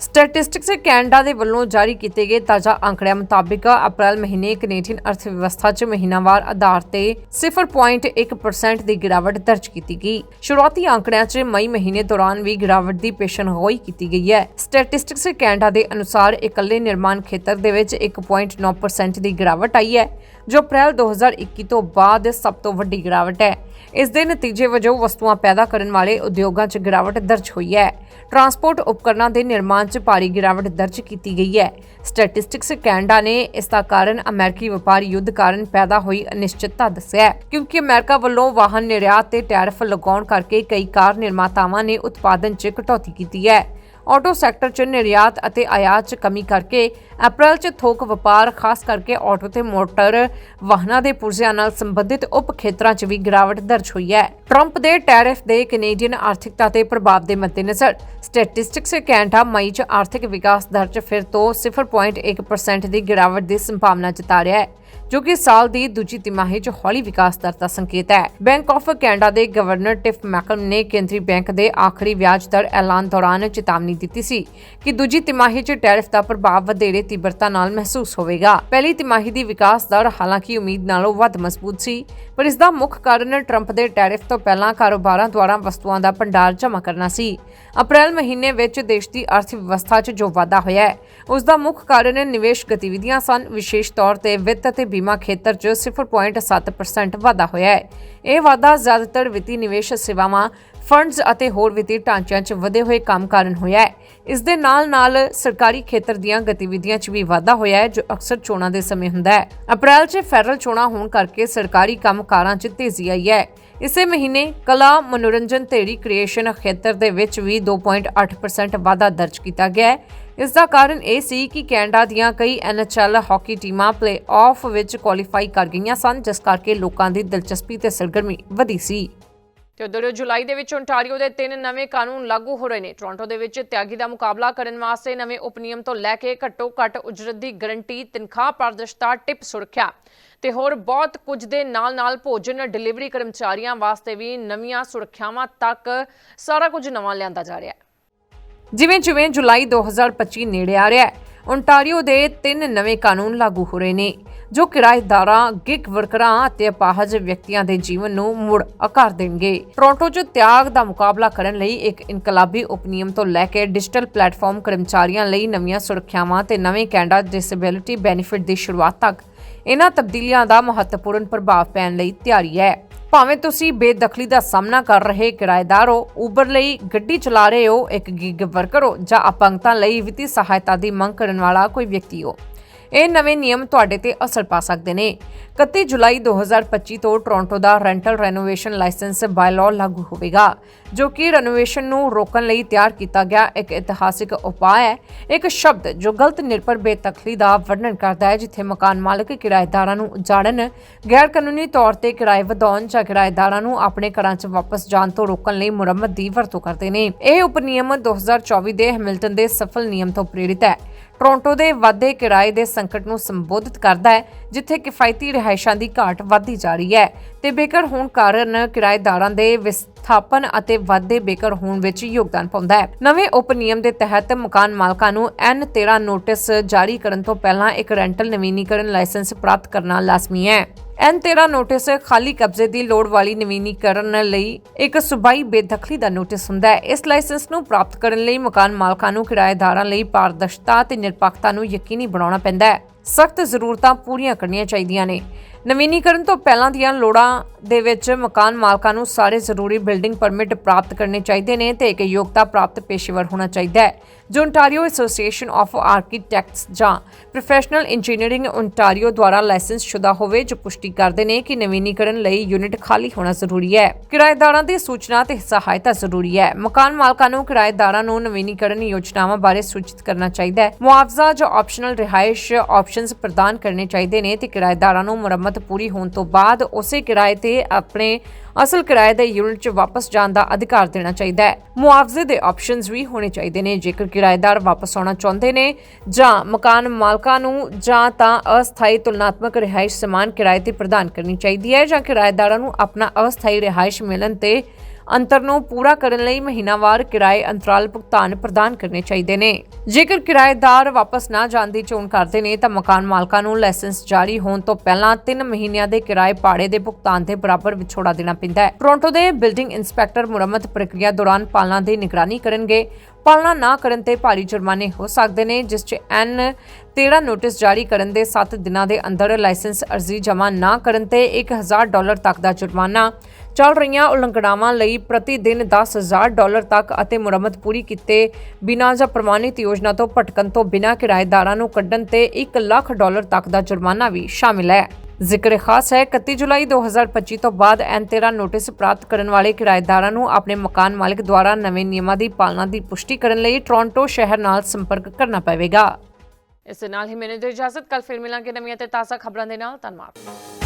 A: ਸਟੈਟਿਸਟਿਕਸ ਕੈਨੇਡਾ ਦੇ ਵੱਲੋਂ ਜਾਰੀ ਕੀਤੇ ਗਏ ਤਾਜ਼ਾ ਅੰਕੜਿਆਂ ਮੁਤਾਬਿਕ ਅਪ੍ਰੈਲ ਮਹੀਨੇ ਕੈਨੇਡੀਅਨ ਅਰਥਵਿਵਸਥਾ 'ਚ ਮਹੀਨਾਵਾਰ ਆਧਾਰ ਤੇ 0.1% ਦੀ ਗਿਰਾਵਟ ਦਰਜ ਕੀਤੀ ਗਈ। ਸ਼ੁਰੂਆਤੀ ਅੰਕੜਿਆਂ 'ਚ ਮਈ ਮਹੀਨੇ ਦੌਰਾਨ ਵੀ ਗਿਰਾਵਟ ਦੀ ਪੇਸ਼ਨਗੋਈ ਕੀਤੀ ਗਈ ਹੈ। ਸਟੈਟਿਸਟਿਕਸ ਕੈਨੇਡਾ ਦੇ ਅਨੁਸਾਰ ਇਕੱਲੇ ਨਿਰਮਾਣ ਖੇਤਰ ਦੇ ਵਿੱਚ 1.9% ਦੀ ਗਿਰਾਵਟ ਆਈ ਹੈ। ਜੋ ਅਪ੍ਰੈਲ 2021 ਤੋਂ ਬਾਅਦ ਸਭ ਤੋਂ ਵੱਡੀ ਗਿਰਾਵਟ ਹੈ। ਇਸ ਦੇ ਨਤੀਜੇ ਵਜੋਂ ਵਸਤੂਆਂ ਪੈਦਾ ਕਰਨ ਵਾਲੇ ਉਦਯੋਗਾਂ 'ਚ ਗਿਰਾਵਟ ਦਰਜ ਹੋਈ ਹੈ। ਟਰਾਂਸਪੋਰਟ ਉਪਕਰਨਾਂ ਦੇ ਨਿਰਮਾਣ 'ਚ ਭਾਰੀ ਗਿਰਾਵਟ ਦਰਜ ਕੀਤੀ ਗਈ ਹੈ। ਸਟੈਟਿਸਟਿਕਸ ਕੈਨੇਡਾ ਨੇ ਇਸ ਦਾ ਕਾਰਨ ਅਮਰੀਕੀ ਵਪਾਰ ਯੁੱਧ ਕਾਰਨ ਪੈਦਾ ਹੋਈ ਅਨਿਸ਼ਚਿਤਤਾ ਦੱਸਿਆ ਹੈ। ਕਿਉਂਕਿ ਅਮਰੀਕਾ ਵੱਲੋਂ ਵਾਹਨ ਨਿਰਯਾਤ ਤੇ ਟੈਰਿਫ ਲਗਾਉਣ ਕਰਕੇ ਕਈ ਕਾਰ ਨਿਰਮਾਤਾਵਾਂ ਨੇ ਉਤਪਾਦਨ 'ਚ ਕਟੌਤੀ ਕੀਤੀ ਹੈ। ਆਟੋ ਸੈਕਟਰ 'ਚ ਨਿਰਯਾਤ ਅਤੇ ਆਯਾਤ 'ਚ ਕਮੀ ਕਰਕੇ ਅਪ੍ਰੈਲ 'ਚ ਥੋਕ ਵਪਾਰ, ਖਾਸ ਕਰਕੇ ਆਟੋ ਤੇ ਮੋਟਰ ਵਾਹਨਾਂ ਦੇ ਪੁਰਜ਼ਿਆਂ ਨਾਲ ਸੰਬੰਧਿਤ ਉਪ ਖੇਤਰਾਂ 'ਚ ਵੀ ਗਿਰਾਵਟ ਦਰਜ ਹੋਈ ਹੈ। ਟਰੰਪ ਦੇ ਟੈਰਿਫ ਦੇ ਕੈਨੇਡੀਅਨ ਆਰਥਿਕਤਾ ਤੇ ਪ੍ਰਭਾਵ ਦੇ ਮੱਦੇਨਜ਼ਰ ਸਟੈਟਿਸਟਿਕਸ ਕੈਨੇਡਾ ਮਈ 'ਚ ਆਰਥਿਕ ਵਿਕਾਸ ਦਰ 'ਚ ਫਿਰ ਤੋਂ 0.1% ਦੀ ਗਿਰਾਵਟ ਦੀ ਸੰਭਾਵਨਾ ਜਤਾ ਰਿਹਾ ਹੈ। ਜੋ ਕਿ ਸਾਲ ਦੀ ਦੂਜੀ ਤਿਮਾਹੀ 'ਚ ਹੌਲੀ ਵਿਕਾਸ ਦਰ ਦਾ ਸੰਕੇਤ ਹੈ। ਬੈਂਕ ਆਫ ਕੈਨੇਡਾ ਦੇ ਗਵਰਨਰ ਟਿਫ ਮੈਕਮ ਨੇ ਕੇਂਦਰੀ ਬੈਂਕ ਦੇ ਆਖਰੀ ਵਿਆਜ ਦਰ ਐਲਾਨ ਦੌਰਾਨ ਚੇਤਾਵਨੀ ਦਿੱਤੀ ਸੀ ਕਿ ਦੂਜੀ ਤਿਮਾਹੀ 'ਚ ਟੈਰਿਫ ਦਾ ਪ੍ਰਭਾਵ ਵਧੇਰੇ ਤੀਬਰਤਾ ਨਾਲ ਮਹਿਸੂਸ ਹੋਵੇਗਾ। ਪਹਿਲੀ ਤਿਮਾਹੀ ਦੀ ਵਿਕਾਸ ਦਰ ਹਾਲਾਂਕਿ ਉਮੀਦ ਨਾਲੋਂ ਵੱਧ ਮਜ਼ਬੂਤ ਸੀ, ਪਰ ਇਸ ਦਾ ਮੁੱਖ ਕਾਰਨ ਟਰੰਪ ਦੇ ਟੈਰਿਫ ਤੋਂ ਪਹਿਲਾਂ ਕਾਰੋਬਾਰਾਂ ਦੁਆਰਾ ਵਸਤੂਆਂ ਦਾ ਭੰਡਾਰ ਜਮ੍ਹਾਂ ਕਰਨਾ ਸੀ। ਅਪ੍ਰੈਲ ਮਹੀਨੇ ਵਿੱਚ ਦੇਸ਼ ਦੀ ਅਰਥ ਵਿਵਸਥਾ 'ਚ ਜੋ ਵਾਧਾ ਹੋਇਆ ਹੈ, ਉਸ ਦਾ ਮੁੱਖ ਕਾਰਨ ਨਿਵੇਸ਼ ਗਤੀਵਿਧੀਆਂ ਸਨ। ਵਿਸ਼ੇਸ਼ ਤੌਰ ਤੇ ਵਿੱਤ ਅਤੇ ਬੀਮਾ ਖੇਤਰ 'ਚ 0.7% ਵਾਧਾ ਹੋਇਆ ਹੈ। ਇਹ ਵਾਧਾ ਜ਼ਿਆਦਾਤਰ ਵਿੱਤੀ ਨਿਵੇਸ਼ ਸੇਵਾਵਾਂ ਫੰਡਸ ਅਤੇ ਹੋਰ ਵਿੱਤੀ ਢਾਂਚਿਆਂ 'ਚ ਵਧੇ ਹੋਏ ਕੰਮ ਕਾਰਨ ਹੋਇਆ ਹੈ। ਇਸ ਦੇ ਨਾਲ-ਨਾਲ ਸਰਕਾਰੀ ਖੇਤਰ ਦੀਆਂ ਗਤੀਵਿਧੀਆਂ 'ਚ ਵੀ ਵਾਧਾ ਹੋਇਆ ਹੈ, ਜੋ ਅਕਸਰ ਚੋਣਾਂ ਦੇ ਸਮੇਂ ਹੁੰਦਾ ਹੈ। ਅਪ੍ਰੈਲ 'ਚ ਫੈਡਰਲ ਚੋਣਾਂ ਹੋਣ ਕਰਕੇ ਸਰਕਾਰੀ ਕੰਮਕਾਰਾਂ 'ਚ ਤੇਜ਼ੀ ਆਈ ਹੈ। ਇਸੇ ਮਹੀਨੇ ਕਲਾ, ਮਨੋਰੰਜਨ ਤੇ ਰੀਕ੍ਰੀਏਸ਼ਨ ਖੇਤਰ ਦੇ ਵਿੱਚ ਵੀ 2.8% ਵਾਧਾ ਦਰਜ ਕੀਤਾ ਗਿਆ ਹੈ। ਇਸ ਦਾ ਕਾਰਨ ਇਹ ਸੀ ਕਿ ਕੈਨੇਡਾ ਦੀਆਂ ਕਈ ਐਨਐਚਐਲ ਹਾਕੀ ਟੀਮਾਂ ਪਲੇ-ਆਫ ਵਿੱਚ ਕੁਆਲੀਫਾਈ ਕਰ ਗਈਆਂ ਸਨ, ਜਿਸ ਕਰਕੇ ਲੋਕਾਂ ਦੀ ਦਿਲਚਸਪੀ ਤੇ ਸਰਗਰਮੀ ਵਧੀ ਸੀ। ਤੇ ਉਧਰ ਜੁਲਾਈ ਦੇ ਵਿੱਚ ਓਨਟਾਰੀਓ ਦੇ ਤਿੰਨ ਨਵੇਂ ਕਾਨੂੰਨ ਲਾਗੂ ਹੋ ਰਹੇ ਨੇ। ਟੋਰਾਂਟੋ ਦੇ ਵਿੱਚ ਤਿਆਗੀ ਦਾ ਮੁਕਾਬਲਾ ਕਰਨ ਵਾਸਤੇ ਨਵੇਂ ਉਪਨਿਯਮ ਤੋਂ ਲੈ ਕੇ ਘੱਟੋ ਘੱਟ ਉਜਰਤ ਦੀ ਗਰੰਟੀ ਤਨਖਾਹ ਪਾਰਦਰਸ਼ਤਾ ਟਿਪ ਸੁਰੱਖਿਆ। ਤੇ ਹੋਰ ਬਹੁਤ ਕੁਝ ਦੇ ਨਾਲ-ਨਾਲ ਭੋਜਨ ਡਿਲੀਵਰੀ ਕਰਮਚਾਰੀਆਂ ਵਾਸਤੇ ਵੀ ਨਵੀਆਂ ਸੁਰੱਖਿਆਵਾਂ ਤੱਕ ਸਾਰਾ ਕੁਝ ਨਵਾਂ ਲਿਆਂਦਾ ਜਾ ਰਿਹਾ ਹੈ। ਜਿਵੇਂ ਜਿਵੇਂ ਜੁਲਾਈ 2025 ਨੇੜੇ ਆ ਰਿਹਾ ਹੈ, ਓਨਟਾਰੀਓ ਦੇ ਤਿੰਨ ਨਵੇਂ ਕਾਨੂੰਨ ਲਾਗੂ ਹੋ ਰਹੇ ਨੇ, ਜੋ ਕਿਰਾਏਦਾਰਾਂ ਗਿਗ ਵਰਕਰਾਂ ਅਤੇ ਅਪਾਹਜ ਵਿਅਕਤੀਆਂ ਦੇ ਜੀਵਨ ਨੂੰ ਮੁੜ ਆਕਾਰ ਦੇਣਗੇ। ਟੋਰਾਂਟੋ 'ਚ ਤਿਆਗ ਦਾ ਮੁਕਾਬਲਾ ਕਰਨ ਲਈ ਇੱਕ ਇਨਕਲਾਬੀ ਉਪਨਿਯਮ ਤੋਂ ਲੈ ਕੇ ਡਿਜੀਟਲ ਪਲੇਟਫਾਰਮ ਕਰਮਚਾਰੀਆਂ ਲਈ ਨਵੀਆਂ ਸੁਰੱਖਿਆਵਾਂ ਤੇ ਨਵੇਂ ਕੈਨੇਡਾ ਡਿਸੇਬਿਲਿਟੀ ਬੈਨੀਫਿਟ ਦੀ ਸ਼ੁਰੂਆਤ ਤੱਕ ਇਹਨਾਂ ਤਬਦੀਲੀਆਂ ਦਾ ਮਹੱਤਵਪੂਰਨ ਪ੍ਰਭਾਵ ਪੈਣ ਲਈ ਤਿਆਰੀ ਹੈ। ਭਾਵੇਂ ਤੁਸੀਂ ਬੇਦਖਲੀ ਦਾ ਸਾਹਮਣਾ ਕਰ ਰਹੇ ਕਿਰਾਏਦਾਰ ਹੋ ਉਬਰ ਲਈ ਗੱਡੀ ਚਲਾ ਰਹੇ ਹੋ, ਇੱਕ ਗਿਗ ਵਰਕਰ ਹੋ, ਜਾਂ ਅਪੰਗਤਾ ਲਈ ਵਿੱਤੀ ਸਹਾਇਤਾ ਦੀ ਮੰਗ ਕਰਨ ਵਾਲਾ ਕੋਈ ਵਿਅਕਤੀ ਹੋ। ਇਹ ਨਵੇਂ ਨਿਯਮ ਤੁਹਾਡੇ ਤੇ ਅਸਰ ਪਾ ਸਕਦੇ ਨੇ। 31 ਜੁਲਾਈ 2025 ਤੋਂ ਟੋਰਾਂਟੋ ਦਾ ਰੈਂਟਲ ਰੈਨੋਵੇਸ਼ਨ ਲਾਇਸੈਂਸ ਬਾਇਲਾਅ ਲਾਗੂ ਹੋਵੇਗਾ, ਜੋ ਕਿ ਰੈਨੋਵੇਸ਼ਨ ਨੂੰ ਰੋਕਣ ਲਈ ਤਿਆਰ ਕੀਤਾ ਗਿਆ ਇੱਕ ਇਤਿਹਾਸਿਕ ਉਪਾਅ ਹੈ। ਇੱਕ ਸ਼ਬਦ ਜੋ ਗਲਤ ਨਿਰਭਰ ਬੇਦਖਲੀ ਦਾ ਵਰਣਨ ਕਰਦਾ ਹੈ, ਜਿੱਥੇ ਮਕਾਨ ਮਾਲਕ ਕਿਰਾਏਦਾਰਾਂ ਨੂੰ ਉਜਾੜਨ ਗੈਰ ਕਾਨੂੰਨੀ ਤੌਰ ਤੇ ਕਿਰਾਏ ਵਧਾਉਣ ਜਾਂ ਕਿਰਾਏਦਾਰਾਂ ਨੂੰ ਆਪਣੇ ਘਰਾਂ 'ਚ ਵਾਪਸ ਜਾਣ ਤੋਂ ਰੋਕਣ ਲਈ ਮੁਰੰਮਤ ਦੀ ਵਰਤੋਂ ਕਰਦੇ ਨੇ। ਇਹ ਉਪਨਿਯਮ 2024 ਦੇ ਹੈਮਿਲਟਨ ਦੇ ਸਫਲ ਨਿਯਮ ਤੋਂ ਪ੍ਰੇਰਿਤ ਹੈ। ਟੋਰਾਂਟੋ ਦੇ ਵਾਧੇ ਕਿਰਾਏ ਦੇ ਸੰਕਟ ਨੂੰ ਸੰਬੋਧਿਤ ਕਰਦਾ ਹੈ, ਜਿੱਥੇ ਕਿਫਾਇਤੀ ਰਿਹਾਇਸ਼ਾਂ ਦੀ ਘਾਟ ਵਧਦੀ ਜਾ ਰਹੀ ਹੈ। ਤੇ ਬੇਘਰ ਹੋਣ ਕਾਰਨ ਕਿਰਾਏਦਾਰਾਂ ਦੇ ਵਿਸ ਵਿਸਥਾਪਨ ਅਤੇ ਵਾਧੇ ਬੇਘਰ ਹੋਣ ਵਿੱਚ ਯੋਗਦਾਨ ਪਾਉਂਦਾ ਹੈ। ਨਵੇਂ ਉਪਨਿਯਮ ਦੇ ਤਹਿਤ ਮਕਾਨ ਮਾਲਕਾਂ ਨੂੰ N13 ਨੋਟਿਸ ਜਾਰੀ ਕਰਨ ਤੋਂ ਪਹਿਲਾਂ ਇੱਕ ਰੈਂਟਲ ਨਵੀਨੀਕਰਨ ਲਾਇਸੈਂਸ ਪ੍ਰਾਪਤ ਕਰਨਾ ਲਾਜ਼ਮੀ ਹੈ। N13 ਨੋਟਿਸ ਖਾਲੀ ਕਬਜ਼ੇ ਦੀ ਲੋੜ ਵਾਲੀ ਨਵੀਨੀਕਰਨ ਲਈ ਇੱਕ ਸੁਬਾਈ ਬੇਦਖਲੀ ਦਾ ਨੋਟਿਸ ਹੁੰਦਾ ਹੈ। ਇਸ ਲਾਇਸੈਂਸ ਨੂੰ ਪ੍ਰਾਪਤ ਕਰਨ ਲਈ ਮਕਾਨ ਮਾਲਕਾਂ ਨੂੰ ਕਿਰਾਏਦਾਰਾਂ ਲਈ ਪਾਰਦਰਸ਼ਤਾ ਤੇ ਨਿਰਪੱਖਤਾ ਨੂੰ ਯਕੀਨੀ ਬਣਾਉਣਾ ਪੈਂਦਾ ਹੈ। ਸਖਤ ਜ਼ਰੂਰਤਾਂ ਪੂਰੀਆਂ ਕਰਨੀਆਂ ਚਾਹੀਦੀਆਂ ਨੇ। ਨਵੀਨੀਕਰਨ ਤੋਂ ਪਹਿਲਾਂ ਦੀਆਂ ਲੋੜਾਂ ਦੇ ਵਿੱਚ ਮਕਾਨ ਮਾਲਕਾਂ ਨੂੰ ਸਾਰੇ ਜ਼ਰੂਰੀ ਬਿਲਡਿੰਗ ਪਰਮਿਟ ਪ੍ਰਾਪਤ ਕਰਨੇ ਚਾਹੀਦੇ ਨੇ ਤੇ ਇੱਕ ਯੋਗਤਾ ਪ੍ਰਾਪਤ ਪੇਸ਼ੇਵਰ ਹੋਣਾ ਚਾਹੀਦਾ ਹੈ। ਜੋ ontario ਐਸੋਸੀਏਸ਼ਨ ਆਫ ਆਰਕੀਟੈਕਟਸ ਜਾਂ ਪ੍ਰੋਫੈਸ਼ਨਲ ਇੰਜੀਨੀਅਰਿੰਗ ontario ਦੁਆਰਾ ਲਾਇਸੈਂਸ ਸ਼ੁਦਾ ਹੋਵੇ, ਜੋ ਪੁਸ਼ਟੀ ਕਰਦੇ ਨੇ ਕਿ ਨਵੀਨੀਕਰਨ ਲਈ ਯੂਨਿਟ ਖਾਲੀ ਹੋਣਾ ਜ਼ਰੂਰੀ ਹੈ। ਕਿਰਾਏਦਾਰਾਂ ਦੀ ਸੂਚਨਾ ਤੇ ਸਹਾਇਤਾ ਜ਼ਰੂਰੀ ਹੈ। ਮਕਾਨ ਮਾਲਕਾਂ ਨੂੰ ਕਿਰਾਏਦਾਰਾਂ ਨੂੰ ਨਵੀਨੀਕਰਨ ਯੋਜਨਾਵਾਂ ਬਾਰੇ ਸੂਚਿਤ ਕਰਨਾ ਚਾਹੀਦਾ ਹੈ। ਮੁਆਵਜ਼ਾ ਜਾਂ ਆਪਸ਼ਨਲ ਰਿਹਾਇਸ਼ ਆਪਸ਼ਨਸ ਪ੍ਰਦਾਨ ਕਰਨੇ ਚਾਹੀਦੇ ਨੇ ਤੇ ਕਿਰਾਏਦਾਰਾਂ ਨੂੰ ਮੁਰੰਮਤ ਪੂਰੀ ਹੋਣ ਤੋਂ ਬਾਅਦ ਉਸੇ ਕਿਰਾਏ ਤੇ ਆਪਣੇ ਅਸਲ ਕਿਰਾਏ ਦੇ ਯੂਨਿਟ 'ਚ ਵਾਪਸ ਜਾਣ ਦਾ ਅਧਿਕਾਰ ਦੇਣਾ ਚਾਹੀਦਾ ਹੈ। ਮੁਆਵਜ਼ੇ ਦੇ ਆਪਸ਼ਨਸ ਵੀ ਹੋਣੇ ਚਾਹੀਦੇ ਨੇ। ਜੇਕਰ ਕਿਰਾਏਦਾਰ ਵਾਪਸ ਆਉਣਾ ਚਾਹੁੰਦੇ ਨੇ ਜਾਂ ਮਕਾਨ ਮਾਲਕਾਂ ਨੂੰ ਜਾਂ ਤਾਂ ਅਸਥਾਈ ਤੁਲਨਾਤਮਕ ਰਿਹਾਇਸ਼ ਸਮਾਨ ਕਿਰਾਏ ਤੇ ਪ੍ਰਦਾਨ ਕਰਨੀ ਚਾਹੀਦੀ ਹੈ ਜਾਂ ਕਿਰਾਏਦਾਰਾਂ ਨੂੰ ਆਪਣਾ ਅਸਥਾਈ ਰਿਹਾਇਸ਼ ਮਿਲਣ ਤੇ ਅੰਤਰ ਨੂੰ ਪੂਰਾ ਕਰਨ ਲਈ ਮਹੀਨਾਵਾਰ ਕਿਰਾਏ ਅੰਤਰਾਲ ਭੁਗਤਾਨ ਪ੍ਰਦਾਨ ਕਰਨੇ ਚਾਹੀਦੇ ਨੇ। ਜੇਕਰ ਕਿਰਾਏਦਾਰ ਵਾਪਸ ਨਾ ਜਾਣ ਦੀ ਚੋਣ ਕਰਦੇ ਨੇ, ਤਾਂ ਮਕਾਨ ਮਾਲਕਾਂ ਨੂੰ ਲਾਇਸੈਂਸ ਜਾਰੀ ਹੋਣ ਤੋਂ ਪਹਿਲਾਂ 3 ਮਹੀਨਿਆਂ ਦੇ ਕਿਰਾਏ ਭਾੜੇ ਦੇ ਭੁਗਤਾਨ ਦੇ ਬਰਾਬਰ ਵਿਛੋੜਾ ਦੇਣਾ ਪੈਂਦਾ ਹੈ। ਟੋਰਾਂਟੋ ਦੇ ਬਿਲਡਿੰਗ ਇੰਸਪੈਕਟਰ ਮੁਰੰਮਤ ਪ੍ਰਕਿਰਿਆ ਦੌਰਾਨ ਪਾਲਣਾ ਦੀ ਨਿਗਰਾਨੀ ਕਰਨਗੇ। ਪਾਲਣਾ ਨਾ ਕਰਨ ਤੇ ਭਾਰੀ ਜੁਰਮਾਨੇ ਹੋ ਸਕਦੇ ਨੇ, ਜਿਸ 'ਚ ਐਨ 13 ਨੋਟਿਸ ਜਾਰੀ ਕਰਨ ਦੇ 7 ਦਿਨਾਂ ਦੇ ਅੰਦਰ ਲਾਇਸੈਂਸ ਅਰਜ਼ੀ ਜਮ੍ਹਾਂ ਨਾ ਕਰਨ ਤੇ 1000 ਡਾਲਰ ਤੱਕ ਦਾ ਜੁਰਮਾਨਾ ਚੱਲ ਰਹੀਆਂ ਉਲੰਘਣਾਵਾਂ ਲਈ ਪ੍ਰਤੀ ਦਿਨ 10000 ਡਾਲਰ ਤੱਕ ਅਤੇ ਮੁਰੰਮਤ ਪੂਰੀ ਕੀਤੇ ਬਿਨਾਂ ਜਾਂ ਪ੍ਰਮਾਣਿਤ ਯੋਜਨਾ ਤੋਂ ਭਟਕਣ ਤੋਂ ਬਿਨਾਂ ਕਿਰਾਏਦਾਰਾਂ ਨੂੰ ਕੱਢਣ ਤੇ 1 ਲੱਖ ਡਾਲਰ ਤੱਕ ਦਾ ਜੁਰਮਾਨਾ ਵੀ ਸ਼ਾਮਿਲ ਹੈ। ਜ਼ਿਕਰ ਖਾਸ ਹੈ 31 ਜੁਲਾਈ 2025 ਤੋਂ ਬਾਅਦ N13 ਨੋਟਿਸ ਪ੍ਰਾਪਤ ਕਰਨ ਵਾਲੇ ਕਿਰਾਏਦਾਰਾਂ ਨੂੰ ਆਪਣੇ ਮਕਾਨ ਮਾਲਕ ਦੁਆਰਾ ਨਵੇਂ ਨਿਯਮਾਂ ਦੀ ਪਾਲਣਾ ਦੀ ਪੁਸ਼ਟੀ ਕਰਨ ਲਈ ਟੋਰਾਂਟੋ ਸ਼ਹਿਰ ਨਾਲ ਸੰਪਰਕ ਕਰਨਾ ਪਵੇਗਾ। ਇਸ ਨਾਲ ਹੀ ਮੈਨੂੰ ਦੇ ਇਜਾਜ਼ਤ ਕੱਲ ਫਿਰ ਮਿਲਾਂਗੇ ਨਵੀਆਂ ਤੇ ਤਾਜ਼ਾ ਖਬਰਾਂ ਦੇ ਨਾਲ। ਧੰਨਵਾਦ।